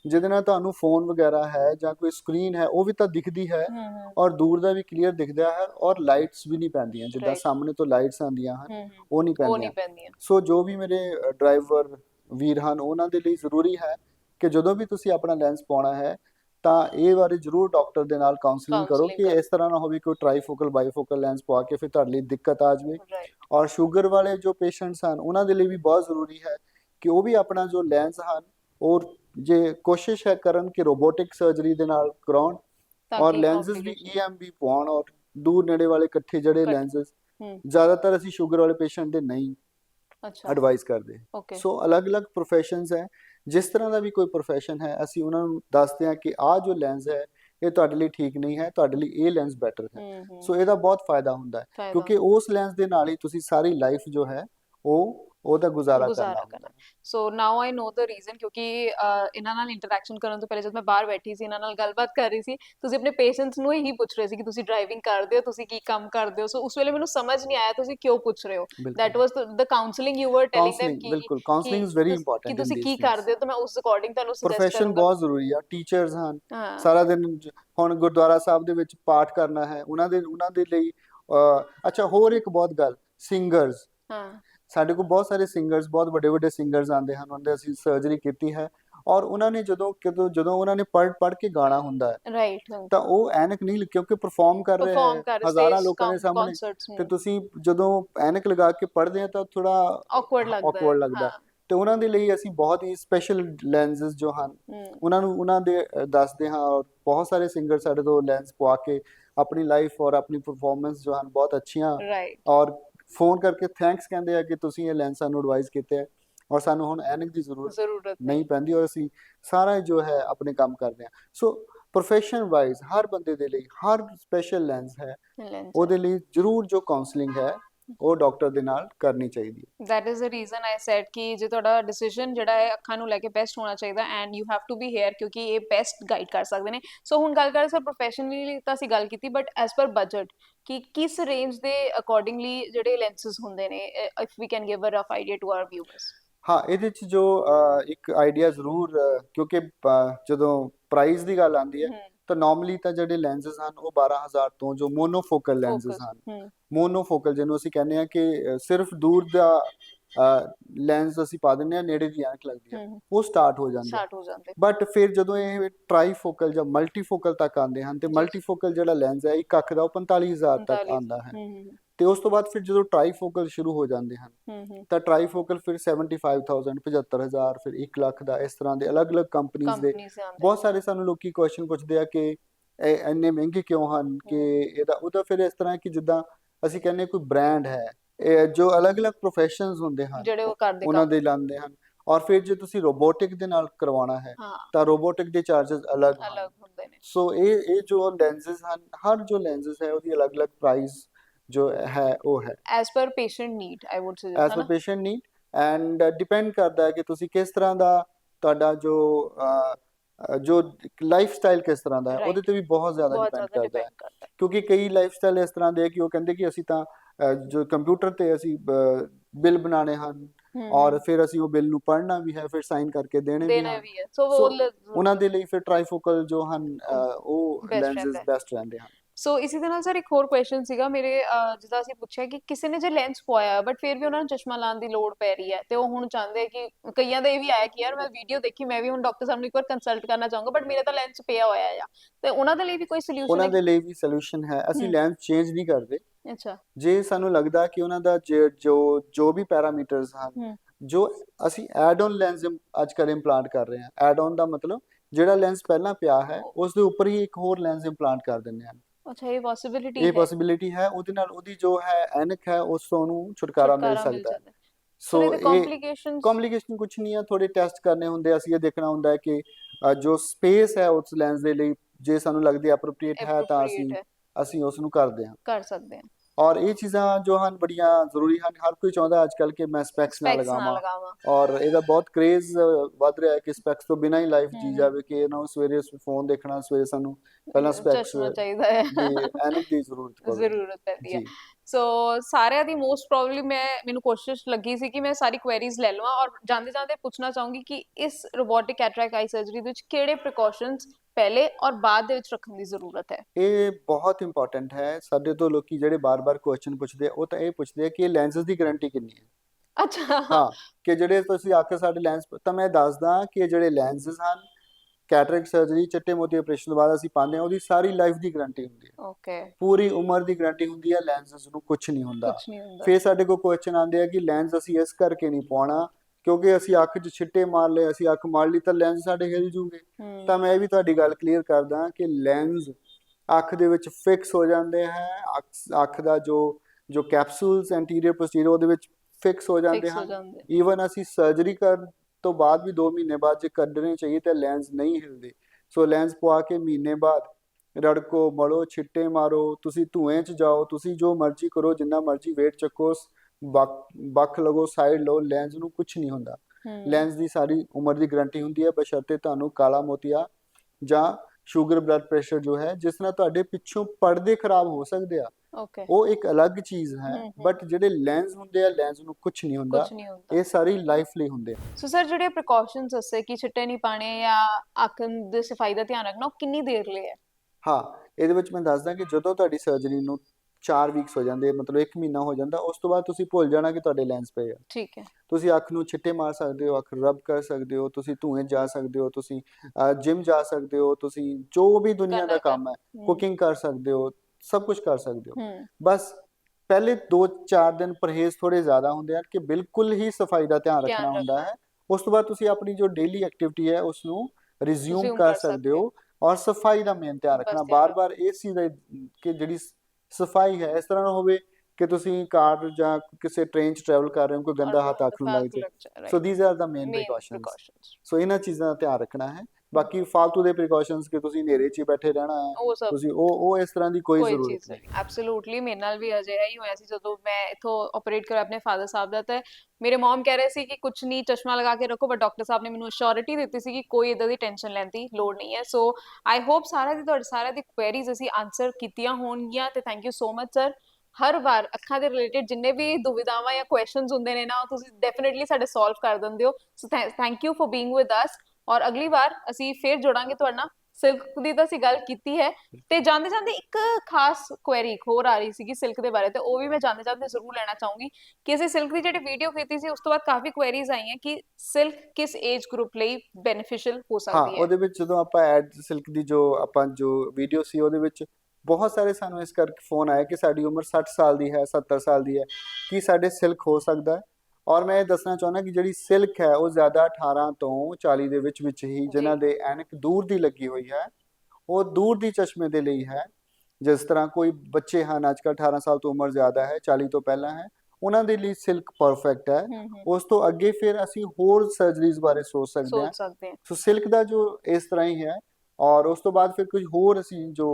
ਜਿਹਦੇ ਨਾਲ ਤੁਹਾਨੂੰ ਫੋਨ ਵਗੈਰਾ ਹੈ ਜਾਂ ਕੋਈ ਸਕਰੀਨ ਹੈ ਉਹ ਵੀ ਤਾਂ ਦਿਖਦੀ ਹੈ ਹੂੰ ਔਰ ਦੂਰ ਦਾ ਵੀ ਕਲੀਅਰ ਦਿਖਦਾ ਹੈ ਔਰ ਲਾਈਟਸ ਵੀ ਨਹੀਂ ਪੈਂਦੀਆਂ ਜਿੱਦਾਂ Right. ਸਾਹਮਣੇ ਤੋਂ ਲਾਈਟਸ ਆਉਂਦੀਆਂ ਹਨ ਹੂੰ ਉਹ ਨਹੀਂ ਉਹ ਨਹੀਂ ਪੈਂਦੀਆਂ। ਪੈਂਦੀਆਂ ਸੋ ਜੋ ਵੀ ਮੇਰੇ ਡਰਾਈਵਰ ਵੀਰ ਹਨ ਉਹਨਾਂ ਦੇ ਲਈ ਜ਼ਰੂਰੀ ਹੈ ਕਿ ਜਦੋਂ ਵੀ ਤੁਸੀਂ ਆਪਣਾ ਲੈਂਸ ਪਾਉਣਾ ਹੈ ਤਾਂ ਇਹ ਬਾਰੇ ਜ਼ਰੂਰ ਡਾਕਟਰ ਦੇ ਨਾਲ ਕਾਉਂਸਲਿੰਗ ਕਰੋ ਕਿ। ਇਸ ਤਰ੍ਹਾਂ ਨਾ ਹੋਵੇ ਕੋਈ ਟ੍ਰਾਈਫੋਕਲ ਬਾਈਫੋਕਲ ਲੈਂਸ ਪਵਾ ਕੇ ਫਿਰ ਤੁਹਾਡੇ ਲਈ ਦਿੱਕਤ ਆ ਜਾਵੇ। ਔਰ ਸ਼ੂਗਰ ਵਾਲੇ ਜੋ ਪੇਸ਼ੈਂਟਸ ਹਨ ਉਹਨਾਂ ਦੇ ਲਈ ਵੀ ਬਹੁਤ ਜ਼ਰੂਰੀ ਹੈ ਕਿ ਉਹ ਵੀ ਆਪਣਾ ਜੋ ਲੈਂਸ ਹਨ ਉਹ ਜੇ ਕੋਸ਼ਿਸ਼ ਹੈ ਕਰਨ ਕਿ ਰੋਬੋਟਿਕ ਸਰਜਰੀ ਦੇ ਨਾਲ ਕਰਾਉਣ ਔਰ ਲੈਂਸਸ ਵੀ ਈਐਮਬੀ ਪਾਉਣ ਔਰ ਦੂਰ ਨੇੜੇ ਵਾਲੇ ਇਕੱਠੇ ਜਿਹੜੇ। ਲੈਂਸਸ ਜ਼ਿਆਦਾਤਰ ਅਸੀਂ ਸ਼ੂਗਰ ਵਾਲੇ ਪੇਸ਼ੈਂਟ ਦੇ ਨਹੀਂ ਅੱਛਾ। ਐਡਵਾਈਸ ਕਰਦੇ। ਸੋ ਅਲੱਗ-ਅਲੱਗ ਪ੍ਰੋਫੈਸ਼ਨਸ ਹੈ। ਜਿਸ ਤਰ੍ਹਾਂ ਦਾ ਵੀ ਕੋਈ ਪ੍ਰੋਫੈਸ਼ਨ ਹੈ ਅਸੀਂ ਉਹਨਾਂ ਨੂੰ ਦੱਸਦੇ ਹਾਂ ਕਿ ਆਹ ਜੋ ਲੈਂਸ ਹੈ ਇਹ ਤੁਹਾਡੇ ਲਈ ਠੀਕ ਨਹੀਂ ਹੈ ਤੁਹਾਡੇ ਲਈ ਇਹ ਲੈਂਸ ਬੈਟਰ ਹੈ। ਸੋ ਇਹਦਾ ਬਹੁਤ ਫਾਇਦਾ ਹੁੰਦਾ ਹੈ ਕਿਉਂਕਿ ਉਸ ਲੈਂਸ ਦੇ ਨਾਲ ਹੀ ਤੁਸੀਂ ਸਾਰੀ ਲਾਈਫ ਜੋ ਹੈ ਉਹ ਉਹਦਾ ਗੁਜ਼ਾਰਾ ਗੁਜ਼ਾਰਾ ਕਰਨਾ। ਸੋ ਨਾਓ ਆਈ ਨੋ ਦ ਰੀਜ਼ਨ ਕਿਉਂਕਿ ਇਹਨਾਂ ਨਾਲ ਇੰਟਰੈਕਸ਼ਨ ਕਰਨ ਤੋਂ ਪਹਿਲੇ ਜਦ ਮੈਂ ਬਾਹਰ ਬੈਠੀ ਸੀ ਇਹਨਾਂ ਨਾਲ ਗੱਲਬਾਤ ਕਰ ਰਹੀ ਸੀ ਤੁਸੀਂ ਆਪਣੇ ਪੇਸ਼ੈਂਟਸ ਨੂੰ ਇਹੀ ਪੁੱਛ ਰਹੇ ਸੀ ਕਿ ਤੁਸੀਂ ਡਰਾਈਵਿੰਗ ਕਰਦੇ ਹੋ ਤੁਸੀਂ ਕੀ ਕੰਮ ਕਰਦੇ ਹੋ? ਸੋ ਉਸ ਵੇਲੇ ਮੈਨੂੰ ਸਮਝ ਨਹੀਂ ਆਇਆ ਤੁਸੀਂ ਕਿਉਂ ਪੁੱਛ ਰਹੇ ਹੋ? That was the counselling you were telling them ਕਿ ਬਿਲਕੁਲ। ਕਾਉਂਸਲਿੰਗ ਇਜ਼ ਵੈਰੀ ਇੰਪੋਰਟੈਂਟ ਕਿ ਤੁਸੀਂ ਕੀ ਕਰਦੇ ਹੋ? ਤਾਂ ਮੈਂ ਉਸ ਅਕੋਰਡਿੰਗ ਤੁਹਾਨੂੰ ਸੁਜੈਸਟ ਪ੍ਰੋਫੈਸ਼ਨ ਕਰੂੰਗਾ। ਬਹੁਤ ਜ਼ਰੂਰੀ ਆ। ਟੀਚਰਸ ਹਨ। ਸਾਰਾ ਦਿਨ ਹੁਣ ਗੁਰਦੁਆਰਾ ਸਾਹਿਬ ਦੇ ਵਿੱਚ ਪਾਠ ਕਰਨਾ ਹੈ। ਉਹਨਾਂ ਦੇ ਉਹਨਾਂ ਦੇ ਲਈ ਅੱਛਾ ਹੋਰ ਇੱਕ ਬਹੁਤ ਗੱਲ। ਸਿੰਗਰਸ ਹਾਂ। ਸਾਡੇ ਕੋਲ ਬਹੁਤ ਸਾਰੇ ਸਿੰਗਰਸ ਬਹੁਤ ਵੱਡੇ ਵੱਡੇ ਸਿੰਗਰਸ ਆਉਂਦੇ ਹਨ ਉਹਨਾਂ ਦੇ ਅਸੀਂ ਸਰਜਰੀ ਕੀਤੀ ਹੈ ਔਰ ਉਹਨਾਂ ਨੇ ਜਦੋਂ ਕਿਦੋਂ ਜਦੋਂ ਉਹਨਾਂ ਨੇ ਪੜ੍ਹ ਪੜ੍ਹ ਕੇ ਗਾਣਾ ਹੁੰਦਾ ਹੈ ਰਾਈਟ ਤਾਂ ਉਹ ਐਨਕ ਨਹੀਂ ਕਿਉਂਕਿ ਪਰਫਾਰਮ ਕਰ ਰਹੇ ਹੈ ਹਜ਼ਾਰਾਂ ਲੋਕਾਂ ਦੇ ਸਾਹਮਣੇ। ਤੇ ਤੁਸੀਂ ਜਦੋਂ ਐਨਕ ਲਗਾ ਕੇ ਪੜ੍ਹਦੇ ਆ ਤਾਂ ਥੋੜਾ awkward ਲੱਗਦਾ awkward ਲੱਗਦਾ ਤੇ ਉਹਨਾਂ ਦੇ ਲਈ ਅਸੀਂ ਬਹੁਤ ਹੀ ਸਪੈਸ਼ਲ ਲੈਂਸਸ ਜੋ ਹਨ ਉਹਨਾਂ ਨੂੰ ਉਹਨਾਂ ਦੇ ਦੱਸਦੇ ਹਾਂ ਔਰ ਬਹੁਤ ਸਾਰੇ ਸਿੰਗਰ ਸਾਡੇ ਤੋਂ ਲੈਂਸ ਪਵਾ ਕੇ ਆਪਣੀ ਲਾਈਫ ਔਰ ਆਪਣੀ ਪਰਫਾਰਮੈਂਸ ਜੋ ਹਨ ਬਹੁਤ ਅੱਛੀਆਂ ਔਰ ਫੋਨ ਕਰਕੇ ਥੈਂਕਸ ਕਹਿੰਦੇ ਆ ਕਿ ਤੁਸੀਂ ਇਹ ਲੈਂਸ ਸਾਨੂੰ ਐਡਵਾਈਸ ਕੀਤੇ ਹੈ ਔਰ ਸਾਨੂੰ ਹੁਣ ਐਨਕ ਦੀ ਜ਼ਰੂਰਤ ਨਹੀਂ ਪੈਂਦੀ ਔਰ ਅਸੀਂ ਸਾਰਾ ਜੋ ਹੈ ਆਪਣੇ ਕੰਮ ਕਰਦੇ ਹਾਂ ਸੋ ਪ੍ਰੋਫੈਸ਼ਨ ਵਾਈਜ਼ ਹਰ ਬੰਦੇ ਦੇ ਲਈ ਹਰ ਸਪੈਸ਼ਲ ਲੈਂਸ ਹੈ। ਉਹਦੇ ਲਈ ਜ਼ਰੂਰ ਜੋ ਕਾਉਂਸਲਿੰਗ ਹੈ ਉਹ ਡਾਕਟਰ ਦੇ ਨਾਲ ਕਰਨੀ ਚਾਹੀਦੀ ਹੈ। That is the reason I said ਕਿ ਜੇ ਤੁਹਾਡਾ ਡਿਸੀਜਨ ਜਿਹੜਾ ਹੈ ਅੱਖਾਂ ਨੂੰ ਲੈ ਕੇ ਬੈਸਟ ਹੋਣਾ ਚਾਹੀਦਾ and you have to be here ਕਿਉਂਕਿ ਇਹ ਬੈਸਟ ਗਾਈਡ ਕਰ ਸਕਦੇ ਨੇ। ਸੋ ਹੁਣ ਗੱਲ ਕਰਾਂ ਸਰ ਪ੍ਰੋਫੈਸ਼ਨਲੀ ਤਾਂ ਅਸੀਂ ਗੱਲ ਕੀਤੀ ਬਟ ਐਸ ਪਰ ਬਜਟ ਕਿ ਕਿਸ ਰੇਂਜ ਦੇ ਅਕੋਰਡਿੰਗਲੀ ਜਿਹੜੇ ਲੈਂਸਸ ਹੁੰਦੇ ਨੇ if we can give a rough idea to our viewers ਹਾਂ ਇਹਦੇ ਚ ਜੋ ਅ, ਇੱਕ ਆਈਡੀਆ ਜ਼ਰੂਰ ਅ, ਕਿਉਂਕਿ ਅ, ਜਦੋਂ ਪ੍ਰਾਈਸ ਦੀ ਗੱਲ ਆਉਂਦੀ ਹੈ। ਤਾਂ ਨਾਰਮਲੀ ਤਾਂ ਜਿਹੜੇ ਲੈਂਸਸ ਹਨ ਉਹ 12000 ਤੋਂ ਜੋ ਮੋਨੋਫੋਕਲ ਲੈਂਸਸ ਹਨ। ਮੋਨੋਫੋਕਲ ਜਿਹਨੂੰ ਅਸੀਂ ਕਹਿੰਦੇ ਆ ਕਿ ਸਿਰਫ ਦੂਰ ਦਾ ਲੈਂਸ ਅਸੀਂ ਪਾ ਦਿੰਦੇ ਆ ਨੇੜੇ ਦੀ ਐਨਕ ਲੱਗਦੀ ਹੈ। ਉਹ ਸਟਾਰਟ ਹੋ ਜਾਂਦੀ ਸਟਾਰਟ ਹੋ ਜਾਂਦੇ। ਬਟ ਫਿਰ ਜਦੋਂ ਇਹ ਟ੍ਰਾਈਫੋਕਲ ਜਾਂ ਮਲਟੀਫੋਕਲ ਤੱਕ ਆਉਂਦੇ ਹਨ ਤੇ। ਮਲਟੀਫੋਕਲ ਜਿਹੜਾ ਲੈਂਸ ਹੈ ਇੱਕ ਅੱਖ ਦਾ ਉਹ 45000 ਤੱਕ 45 ਆਉਂਦਾ ਹੂੰ। ਤੇ ਉਸ ਤੋਂ ਬਾਅਦ ਫਿਰ ਜਦੋਂ ਟ੍ਰਾਈਫੋਕਲ ਸ਼ੁਰੂ ਹੋ ਜਾਂਦੇ ਹਨ ਤਾਂ ਟ੍ਰਾਈਫੋਕਲ ਫਿਰ 75000 75000 ਫਿਰ 1 ਲੱਖ ਦਾ ਇਸ ਤਰ੍ਹਾਂ ਦੇ ਅਲੱਗ-ਅਲੱਗ ਕੰਪਨੀਆਂ ਦੇ ਬਹੁਤ ਸਾਰੇ ਸਾਨੂੰ ਲੋਕੀ ਕੁਐਸਚਨ ਪੁੱਛਦੇ ਆ ਕਿ ਇਹ ਇੰਨੇ ਮਹਿੰਗੇ ਕਿਉਂ ਹਨ? ਕਿ ਇਹਦਾ ਉਹਦਾ ਫਿਰ ਇਸ ਤਰ੍ਹਾਂ ਕਿ ਜਿੱਦਾਂ ਅਸੀਂ ਕਹਿੰਦੇ ਕੋਈ ਬ੍ਰਾਂਡ ਹੈ ਇਹ ਜੋ ਅਲੱਗ-ਅਲੱਗ ਪ੍ਰੋਫੈਸ਼ਨਸ ਹੁੰਦੇ ਹਨ ਜਿਹੜੇ ਉਹ ਕਰਦੇ ਉਹਨਾਂ ਦੇ ਲਾਉਂਦੇ ਹਨ। ਔਰ ਫਿਰ ਜੇ ਤੁਸੀਂ ਰੋਬੋਟਿਕ ਦੇ ਨਾਲ ਕਰਵਾਉਣਾ ਹੈ ਤਾਂ ਰੋਬੋਟਿਕ ਦੇ ਚਾਰजेस ਅਲੱਗ ਅਲੱਗ ਹੁੰਦੇ ਨੇ। ਸੋ ਇਹ ਇਹ ਜੋ ਲੈਂਸਸ ਹਨ ਹਰ ਜੋ ਲੈਂਸਸ ਹੈ ਉਹਦੀ ਅਲੱਗ-ਅਲੱਗ ਪ੍ਰਾਈਸ ਜੋ ਹੈ ਉਹ ਹੈ as per patient need I would as suggest per patient need and depend ਕਰਦਾ ਹੈ ਕਿ ਤੁਸੀਂ ਕਿਸ ਤਰ੍ਹਾਂ ਦਾ ਤੁਹਾਡਾ ਜੋ ਜੋ ਲਾਈਫ ਸਟਾਈਲ ਕਿਸ ਤਰ੍ਹਾਂ ਦਾ ਹੈ. ਉਹਦੇ ਤੇ ਵੀ ਬਹੁਤ ਜ਼ਿਆਦਾ ਡਿਪੈਂਡ ਕਰਦਾ ਹੈ ਕਿਉਂਕਿ ਕਈ ਲਾਈਫ ਸਟਾਈਲ ਇਸ ਤਰ੍ਹਾਂ ਦੇ ਕਿ ਉਹ ਕਹਿੰਦੇ ਕਿ ਅਸੀਂ ਤਾਂ ਜੋ ਕੰਪਿਊਟਰ ਤੇ ਅਸੀਂ ਬਿੱਲ ਬਣਾਉਣੇ ਹਨ ਔਰ। ਫਿਰ ਅਸੀਂ ਉਹ ਬਿੱਲ ਨੂੰ ਪੜ੍ਹਨਾ ਵੀ ਹੈ ਫਿਰ ਸਾਈਨ ਕਰਕੇ ਦੇਣੇ ਵੀ ਹੈ ਸੋ ਉਹਨਾਂ ਦੇ ਲਈ ਫਿਰ ਟ੍ਰਾਈਫੋਕਲ ਜੋ ਹਨ ਉਹ ਲੈਂਸਸ। ਬੈਸਟ ਰਹਿੰਦੇ ਹਨ ਸੋ ਇਸੇ ਨਾਲ ਸਰ ਇੱਕ ਹੋਰ ਕੁਐਸਚਨ ਸੀਗਾ ਮੇਰੇ ਅਹ, ਜਿੱਦਾਂ ਅਸੀਂ ਪੁੱਛਿਆ ਕਿ ਕਿਸੇ ਨੇ ਜੇ ਲੈਂਸ ਪਵਾਇਆ ਬਟ ਫਿਰ ਵੀ ਉਹਨਾਂ ਨੂੰ ਚਸ਼ਮਾ ਲਾਉਣ ਦੀ ਲੋੜ ਪੈ ਰਹੀ ਹੈ ਤੇ ਉਹ ਹੁਣ ਚਾਹੁੰਦੇ ਕਿ ਕਈਆਂ ਦਾ ਇਹ ਵੀ ਆਇਆ ਕਿ ਯਾਰ ਮੈਂ ਵੀਡੀਓ ਦੇਖੀ ਮੈਂ ਵੀ ਹੁਣ ਡਾਕਟਰ ਸਾਹਿਬ ਨੂੰ ਇੱਕ ਵਾਰ ਕੰਸਲਟ ਕਰਨਾ ਚਾਹੂੰਗਾ ਬਟ ਮੇਰੇ ਤਾਂ ਲੈਂਸ ਪਿਆ ਹੋਇਆ ਆ। ਤੇ ਉਹਨਾਂ ਦੇ ਲਈ ਵੀ ਕੋਈ ਸੋਲੂਸ਼ਨ ਉਹਨਾਂ ਦੇ ਲਈ ਵੀ ਸੋਲੂਸ਼ਨ ਹੈ। ਅਸੀਂ। ਲੈਂਸ ਚੇਂਜ ਨਹੀਂ ਕਰਦੇ। ਅੱਛਾ। ਜੇ ਸਾਨੂੰ ਲੱਗਦਾ ਕਿ ਉਹਨਾਂ ਦਾ ਜੇ- ਜੋ ਵੀ ਪੈਰਾਮੀਟਰਸ ਹਨ। ਜੋ ਅਸੀਂ ਐਡ ਔਨ ਲੈਂਸ ਅੱਜ ਕੱਲ੍ਹ ਇੰਪਲਾਂਟ ਕਰ ਰਹੇ ਹਾਂ। ਐਡ ਔਨ ਦਾ ਮਤਲਬ ਜਿਹੜਾ ਲੈਂਸ ਪਹਿਲਾਂ ਪਿਆ ਹੈ ਉਸ ਦੇ ਉੱਪਰ ਹੀ ਇੱਕ ਹੋਰ ਲੈਂਸ ਇੰਪਲਾਂਟ ਕਰ ਦਿੰਦੇ ਹਾਂ ਅੱਛਾ ਇਹ ਪੋਸਿਬਿਲਿਟੀ ਇਹ ਹੈ। ਪੋਸਿਬਿਲਿਟੀ ਹੈ ਉਹਦੇ ਨਾਲ ਉਹਦੀ ਜੋ ਹੈ ਐਨਕ ਹੈ ਉਸ ਤੋਂ ਉਹਨੂੰ ਛੁਟਕਾਰਾ ਮਿਲ ਸਕਦਾ ਹੈ। ਸੋ ਇਹ ਕੰਪਲਿਕੇਸ਼ਨਸ ਕੰਪਲਿਕੇਸ਼ਨ ਕੁਝ ਨਹੀਂ ਹੈ ਥੋੜੇ ਟੈਸਟ ਕਰਨੇ ਹੁੰਦੇ ਆ, ਅਸੀਂ ਇਹ ਦੇਖਣਾ ਹੁੰਦਾ ਹੈ ਕਿ ਜੋ ਸਪੇਸ ਹੈ ਉਸ ਲੈਂਸ ਦੇ ਲਈ ਜੇ ਸਾਨੂੰ ਲੱਗਦੀ ਅਪਰੋਪ੍ਰੀਏਟ ਹੈ ਤਾਂ ਅਸੀਂ ਅਸੀਂ ਉਸ ਨੂੰ ਕਰਦੇ ਹਾਂ। ਕਰ ਸਕਦੇ ਹਾਂ। ਔਰ ਇਹ ਚੀਜ਼ਾਂ ਜੋ ਹਨ ਬੜੀਆਂ ਜ਼ਰੂਰੀ ਹਨ ਹਰ ਕੋਈ ਚਾਹੁੰਦਾ ਅੱਜ ਕੱਲ੍ਹ ਕਿ ਮੈਂ ਸਪੈਕਸ ਨਾ ਲਗਾਵਾਂ ਔਰ ਇਹਦਾ ਬਹੁਤ ਕ੍ਰੇਜ਼ ਵੱਧ ਰਿਹਾ ਹੈ ਕਿ ਸਪੈਕਸ ਤੋਂ ਬਿਨਾਂ ਹੀ ਲਾਈਫ ਜੀ। ਜਾਵੇ ਕਿ ਨੂੰ ਸਵੇਰੇ ਫੋਨ ਦੇਖਣਾ ਸਵੇਰੇ ਸਾਨੂੰ ਪਹਿਲਾਂ ਸਪੈਕਸ ਚਾਹੀਦਾ ਹੈ ਐਨਕ ਦੀ ਜ਼ਰੂਰਤ ਜ਼ਰੂਰਤ ਪੈਂਦੀ ਹੈ ਸੋ ਸਾਰਿਆਂ ਦੀ ਮੋਸਟ ਪ੍ਰੋਬਬਲੀ ਮੈਂ ਮੈਨੂੰ ਕੋਸ਼ਿਸ਼ ਲੱਗੀ ਸੀ ਕਿ ਮੈਂ ਸਾਰੀ ਕੁਐਰੀਜ਼ ਲੈ ਲਵਾਂ ਔਰ ਜਾਂਦੇ ਜਾਂਦੇ ਪੁੱਛਣਾ ਚਾਹੂੰਗੀ ਕਿ ਇਸ ਰੋਬੋਟਿਕ ਕੈਟਰੈਕਟ ਆਈ ਸਰਜਰੀ ਦੇ ਵਿੱਚ ਕਿਹੜੇ ਪ੍ਰੀਕਾਸ਼ਨਸ ਪਹਿਲੇ ਔਰ ਬਾਅਦ ਦੇ ਵਿੱਚ ਰੱਖਣ ਦੀ ਜ਼ਰੂਰਤ ਹੈ। ਇਹ ਬਹੁਤ ਇੰਪੋਰਟੈਂਟ ਹੈ। ਸਾਡੇ ਤੋਂ ਲੋਕੀ ਜਿਹੜੇ ਬਾਰ-ਬਾਰ ਕੁਐਸਚਨ ਪੁੱਛਦੇ ਆ ਉਹ ਤਾਂ ਇਹ ਪੁੱਛਦੇ ਆ ਕਿ ਲੈਂਸਸ ਦੀ ਗਾਰੰਟੀ ਕਿੰਨੀ ਹੈ? ਅੱਛਾ। ਹਾਂ ਕਿ ਜਿਹੜੇ ਤੁਸੀਂ ਆਖੇ ਸਾਡੇ ਲੈਂਸ ਤਾਂ ਮੈਂ ਦੱਸਦਾ ਕਿ ਜਿਹੜੇ ਲੈਂਸਸ ਹਨ ਕੈਟਰੈਕਟ ਸਰਜਰੀ ਚਿੱਟੇ ਮੋਤੀ ਆਪਰੇਸ਼ਨ ਬਾਅਦ ਅਸੀਂ ਪਾਉਂਦੇ ਹਾਂ ਉਹਦੀ ਸਾਰੀ ਲਾਈਫ ਦੀ ਗਾਰੰਟੀ ਹੁੰਦੀ ਹੈ। ਓਕੇ ਪੂਰੀ ਉਮਰ ਦੀ ਗਾਰੰਟੀ ਹੁੰਦੀ ਹੈ ਲੈਂਸਸ ਨੂੰ ਕੁਝ ਨਹੀਂ ਹੁੰਦਾ। ਫਿਰ ਸਾਡੇ ਕੋਲ ਕੁਐਸਚਨ ਆਉਂਦੇ ਆ ਕਿ ਲੈਂਸ ਅਸੀਂ ਇਸ ਕਰਕੇ ਨਹੀਂ ਪਾਉਣਾ ਕਿਉਂਕਿ ਅਸੀਂ ਅੱਖ 'ਚ ਛਿੱਟੇ ਮਾਰ ਲਏ ਅਸੀਂ ਅੱਖ ਮਾਰ ਲਈ ਤਾਂ ਲੈਂਸ ਸਾਡੇ ਹਿਲ ਜੂਗੇ। ਤਾਂ ਮੈਂ ਇਹ ਵੀ ਤੁਹਾਡੀ ਗੱਲ ਕਲੀਅਰ ਕਰਦਾ ਕਿ ਲੈਂਸ ਅੱਖ ਦੇ ਵਿੱਚ ਫਿਕਸ ਹੋ ਜਾਂਦੇ ਹੈ ਅੱਖ- ਦਾ ਜੋ ਜੋ ਕੈਪਸੂਲਸ ਐਂਟੀਰੀਅਰ ਪੋਸਟੀਰੀਅਰ ਉਹਦੇ ਵਿੱਚ ਫਿਕਸ ਹੋ ਜਾਂਦੇ ਹਨ। ਈਵਨ ਅਸੀਂ ਸਰਜਰੀ ਕਰਨ ਤੋਂ ਬਾਅਦ ਵੀ 2 ਮਹੀਨੇ ਬਾਅਦ ਜੇ ਕੱਢਣੇ ਚਾਹੀਏ ਤਾਂ ਲੈਂਸ ਨਹੀਂ ਹਿਲਦੇ। ਸੋ ਲੈਂਸ ਪਵਾ ਕੇ ਮਹੀਨੇ ਬਾਅਦ ਰੜਕੋ ਮੜੋ ਛਿੱਟੇ ਮਾਰੋ ਤੁਸੀਂ ਧੂਏ 'ਚ ਜਾਓ ਤੁਸੀਂ ਜੋ ਮਰਜ਼ੀ ਕਰੋ ਜਿੰਨਾ ਮਰਜ਼ੀ weight ਚੱਕੋ ਬੱਖ ਲਗੋ ਸਾਈਡ ਲਓ ਲੈਂਸ ਨੂੰ ਕੁਝ ਨਹੀਂ ਹੁੰਦਾ। ਲੈਂਸ ਦੀ ਸਾਰੀ ਉਮਰ ਦੀ ਗਾਰੰਟੀ ਹੁੰਦੀ ਹੈ ਬਸ਼ਰਤੇ ਤੁਹਾਨੂੰ ਕਾਲਾ ਮੋਤੀਆ ਜਾਂ ਸ਼ੂਗਰ ਬਲੱਡ ਪ੍ਰੈਸ਼ਰ ਜੋ ਹੈ ਜਿਸ ਨਾਲ ਤੁਹਾਡੇ ਪਿੱਛੋਂ ਪਰਦੇ ਖਰਾਬ ਹੋ ਸਕਦੇ ਆ। ਓਕੇ ਉਹ ਇੱਕ ਅਲੱਗ ਚੀਜ਼ ਹੈ। ਬਟ ਜਿਹੜੇ ਲੈਂਸ ਹੁੰਦੇ ਆ ਲੈਂਸ ਨੂੰ ਕੁਝ ਨਹੀਂ ਹੁੰਦਾ। ਇਹ ਸਾਰੀ ਲਾਈਫ ਲਈ ਹੁੰਦੇ ਸੋ ਸਰ ਜਿਹੜੇ ਪ੍ਰੀਕਾਸ਼ਨਸ ਅਸੇ ਕਿ ਛਿੱਟੇ ਨਹੀਂ ਪਾਣੇ ਜਾਂ ਅੱਖ ਦੀ ਸਫ਼ਾਈ ਦਾ ਧਿਆਨ ਰੱਖਣਾ ਉਹ ਕਿੰਨੀ ਦੇਰ ਲਈ ਹੈ? ਹਾਂ ਇਹਦੇ ਵਿੱਚ ਮੈਂ ਦੱਸਦਾ ਕਿ ਜਦੋਂ ਤੁਹਾਡੀ ਸਰਜਰੀ ਨੂੰ 4 ਵੀਕਸ ਹੋ ਜਾਂਦੇ ਮਤਲਬ 1 ਮਹੀਨਾ ਹੋ ਜਾਂਦਾ ਉਸ ਤੋਂ ਬਾਅਦ ਤੁਸੀਂ ਭੁੱਲ ਜਾਣਾ ਕਿ ਤੁਹਾਡੇ ਲੈਂਸ ਪਏ ਆ। ਠੀਕ ਹੈ। ਤੁਸੀਂ ਅੱਖ ਨੂੰ ਛਿੱਟੇ ਮਾਰ ਸਕਦੇ ਹੋ ਅੱਖ ਰਬ ਕਰ ਸਕਦੇ ਹੋ ਤੁਸੀਂ ਧੂਏ ਜਾ ਸਕਦੇ ਹੋ ਤੁਸੀਂ ਜਿਮ ਜਾ ਸਕਦੇ ਹੋ ਤੁਸੀਂ ਜੋ ਵੀ ਦੁਨੀਆ ਦਾ ਕੰਮ ਹੈ ਕੁਕਿੰਗ ਕਰ ਸਕਦੇ ਹੋ ਸਭ ਕੁਝ ਕਰ ਸਕਦੇ ਹੋ। ਬਸ ਪਹਿਲੇ 2-4 ਦਿਨ ਪਰਹੇਜ਼ ਥੋੜੇ ਜ਼ਿਆਦਾ ਹੁੰਦੇ ਹਨ ਕਿ ਬਿਲਕੁਲ ਹੀ ਸਫ਼ਾਈ ਦਾ ਧਿਆਨ ਰੱਖਣਾ ਹੁੰਦਾ ਹੈ। ਉਸ ਤੋਂ ਬਾਅਦ ਤੁਸੀਂ ਆਪਣੀ ਜੋ ਡੇਲੀ ਐਕਟੀਵਿਟੀ ਹੈ ਉਸ ਨੂੰ ਰਿਜ਼ਿਊਮ ਕਰ ਸਕਦੇ ਹੋ ਔਰ ਸਫ਼ਾਈ ਦਾ ਮੇਨ ਧਿਆਨ ਰੱਖਣਾ। ਬਾਰ-ਬਾਰ ਇਸ ਚੀਜ਼ ਦਾ ਕਿ ਜਿਹੜੀ ਸਫ਼ਾਈ ਹੈ। ਇਸ ਤਰ੍ਹਾਂ ਨਾ ਹੋਵੇ ਕਿ ਤੁਸੀਂ ਕਾਰ ਜਾਂ ਕਿਸੇ ਟ੍ਰੇਨ 'ਚ ਟਰੈਵਲ ਕਰ ਰਹੇ ਹੋ ਕੋਈ ਗੰਦਾ ਹੱਥ ਨੂੰ ਲੱਗ ਜਾਏ। So these are the main precautions so ਇਹਨਾਂ ਚੀਜ਼ਾਂ ਦਾ ਧਿਆਨ ਰੱਖਣਾ ਹੈ। ਬਾਕੀ ਫालतू ਦੇ ਪ੍ਰੀਕਾਸ਼ਨਸ ਕਿ ਤੁਸੀਂ ਹਨੇਰੇ 'ਚ ਹੀ ਬੈਠੇ ਰਹਿਣਾ ਉਹ ਸਭ ਤੁਸੀਂ ਉਹ ਉਹ ਇਸ ਤਰ੍ਹਾਂ ਦੀ ਕੋਈ ਜ਼ਰੂਰਤ ਨਹੀਂ। ਐਬਸੋਲੂਟਲੀ ਮੇਰੇ ਨਾਲ ਵੀ ਅਜੇ ਹੀ ਹੋਇਆ ਸੀ ਜਦੋਂ ਮੈਂ ਇਥੋਂ ਆਪਰੇਟ ਕਰ ਆਪਣੇ ਫਾਦਰ ਸਾਹਿਬ ਦਾ ਤਾਂ ਮੇਰੇ ਮਮ ਕਹਿ ਰਹੇ ਸੀ ਕਿ ਕੁਝ ਨਹੀਂ ਚਸ਼ਮਾ ਲਗਾ ਕੇ ਰੱਖੋ ਬਟ ਡਾਕਟਰ ਸਾਹਿਬ ਨੇ ਮੈਨੂੰ ਅਸ਼ੋਰਿਟੀ ਦਿੱਤੀ ਸੀ ਕਿ ਕੋਈ ਇਦਾਂ ਦੀ ਟੈਨਸ਼ਨ ਲੈਣ ਦੀ ਲੋੜ ਨਹੀਂ ਹੈ। ਸੋ ਆਈ ਹੋਪ ਸਾਰਾ ਦੀ ਤੁਹਾਡੇ ਸਾਰਾ ਦੀ ਕੁਐਰੀਜ਼ ਅਸੀਂ ਆਨਸਰ ਕੀਤੀਆਂ ਹੋਣਗੀਆਂ ਤੇ thank you so much sir ਹਰ ਵਾਰ ਅੱਖਾਂ ਦੇ ਰਿਲੇਟਡ ਜਿੰਨੇ ਵੀ ਦੁਵਿਧਾਵਾਂ ਜਾਂ ਕੁਐਸਚਨਸ ਹੁੰਦੇ ਨੇ ਨਾ ਤੁਸੀਂ ਡੈਫੀਨਿਟਲੀ ਸਾਡੇ ਸੋਲਵ ਕਰ ਦਿੰਦੇ ਹੋ। So thank you for being with us ਔਰ ਅਗਲੀ ਵਾਰ ਅਸੀਂ ਫੇਰ ਜੁੜਾਂਗੇ ਤੁਹਾਡੇ ਨਾਲ। ਸਿਲਕ ਦੀ ਤਾਂ ਅਸੀਂ ਗੱਲ ਕੀਤੀ ਹੈ। ਤੇ ਜਾਂਦੇ ਜਾਂਦੇ ਇੱਕ ਖਾਸ ਕੁਐਰੀ ਹੋਰ ਆ ਰਹੀ ਸੀਗੀ ਸਿਲਕ ਦੇ ਬਾਰੇ ਤੇ ਉਹ ਵੀ ਮੈਂ ਜਾਂਦੇ ਜਾਂਦੇ ਜ਼ਰੂਰ ਲੈਣਾ ਚਾਹੂੰਗੀ ਕਿ ਅਸੀਂ ਸਿਲਕ ਦੀ ਜਿਹੜੀ ਵੀਡੀਓ ਕੀਤੀ ਸੀ ਉਸ ਤੋਂ ਬਾਅਦ ਕਾਫੀ ਕੁਐਰੀਜ਼ ਆਈਆਂ ਕਿ ਸਿਲਕ ਕਿਸ ਏਜ ਗਰੁੱਪ ਲਈ ਬੈਨੀਫੀਸ਼ੀਅਲ ਹੋ ਹਾਂ ਸਕਦੀ ਹੈ ਉਹਦੇ ਵਿੱਚ ਜਦੋਂ ਆਪਾਂ ਐਡ ਸਿਲਕ ਦੀ ਜੋ ਆਪਾਂ ਜੋ ਵੀਡੀਓ ਸੀ ਉਹਦੇ ਵਿੱਚ ਬਹੁਤ ਸਾਰੇ ਸਾਨੂੰ ਇਸ ਕਰਕੇ ਫੋਨ ਆਏ ਕਿ ਸਾਡੀ ਉਮਰ 60 ਸਾਲ ਦੀ ਹੈ 70 ਸਾਲ ਦੀ ਹੈ ਕੀ ਸਾਡੇ ਸਿਲਕ ਹੋ ਸਕਦਾ ਹੈ। ਔਰ ਮੈਂ ਇਹ ਦੱਸਣਾ ਚਾਹੁੰਦਾ ਕਿ ਜਿਹੜੀ ਸਿਲਕ ਹੈ ਉਹ ਜ਼ਿਆਦਾ 18 ਤੋਂ 40 ਦੇ ਵਿੱਚ ਵਿੱਚ ਹੀ ਜਿਨ੍ਹਾਂ ਦੇ ਐਨਕ ਦੂਰ ਦੀ ਲੱਗੀ ਹੋਈ ਹੈ ਉਹ ਦੂਰ ਦੀ ਚਸ਼ਮੇ ਦੇ ਲਈ ਹੈ। ਜਿਸ ਤਰ੍ਹਾਂ ਕੋਈ ਬੱਚੇ ਹਨ ਅੱਜਕੱਲ 18 ਸਾਲ ਤੋਂ ਉਮਰ ਜ਼ਿਆਦਾ ਹੈ 40 ਤੋਂ ਪਹਿਲਾਂ ਹੈ ਉਹਨਾਂ ਦੇ ਲਈ ਸਿਲਕ ਪਰਫੈਕਟ ਹੈ। ਉਸ ਤੋਂ ਅੱਗੇ ਫਿਰ ਅਸੀਂ ਹੋਰ ਸਰਜਰੀਜ਼ ਬਾਰੇ ਸੋਚ ਸਕਦੇ ਹਾਂ। ਸੋ ਸਿਲਕ ਦਾ ਜੋ ਇਸ ਤਰ੍ਹਾਂ ਹੀ ਹੈ ਔਰ ਉਸ ਤੋਂ ਬਾਅਦ ਫਿਰ ਕੁਝ ਹੋਰ ਅਸੀਂ ਜੋ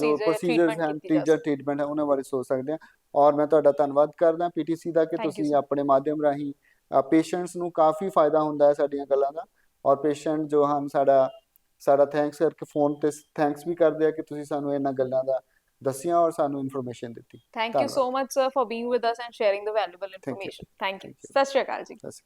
ਜੋ ਪ੍ਰੋਸੀਜਰਸ ਹਨ ਟੀਚਰ ਟ੍ਰੀਟਮੈਂਟ ਹੈ ਉਹਨਾਂ ਬਾਰੇ ਸੋਚ ਸਕਦੇ ਹਾਂ ਔਰ ਮੈਂ ਤੁਹਾਡਾ ਧੰਨਵਾਦ ਕਰਦਾ ਪੀਟੀਸੀ ਦਾ ਕਿ ਤੁਸੀਂ. ਆਪਣੇ ਮਾਧਿਅਮ ਰਾਹੀਂ ਪੇਸ਼ੈਂਟਸ ਨੂੰ ਕਾਫੀ ਫਾਇਦਾ ਹੁੰਦਾ ਹੈ ਸਾਡੀਆਂ ਗੱਲਾਂ ਦਾ ਔਰ ਪੇਸ਼ੈਂਟ ਜੋ ਹਨ ਸਾਡਾ ਸਾਡਾ ਥੈਂਕਸ ਕਰਕੇ ਫੋਨ ਤੇ ਥੈਂਕਸ ਵੀ ਕਰਦੇ ਆ ਕਿ ਤੁਸੀਂ ਸਾਨੂੰ ਇਹਨਾਂ ਗੱਲਾਂ ਦਾ ਦੱਸੀਆਂ ਔਰ ਸਾਨੂੰ ਇਨਫੋਰਮੇਸ਼ਨ ਦਿੱਤੀ thank you so much sir for being with us and sharing the valuable. Information thank you. Sat Sri Akal ਜੀ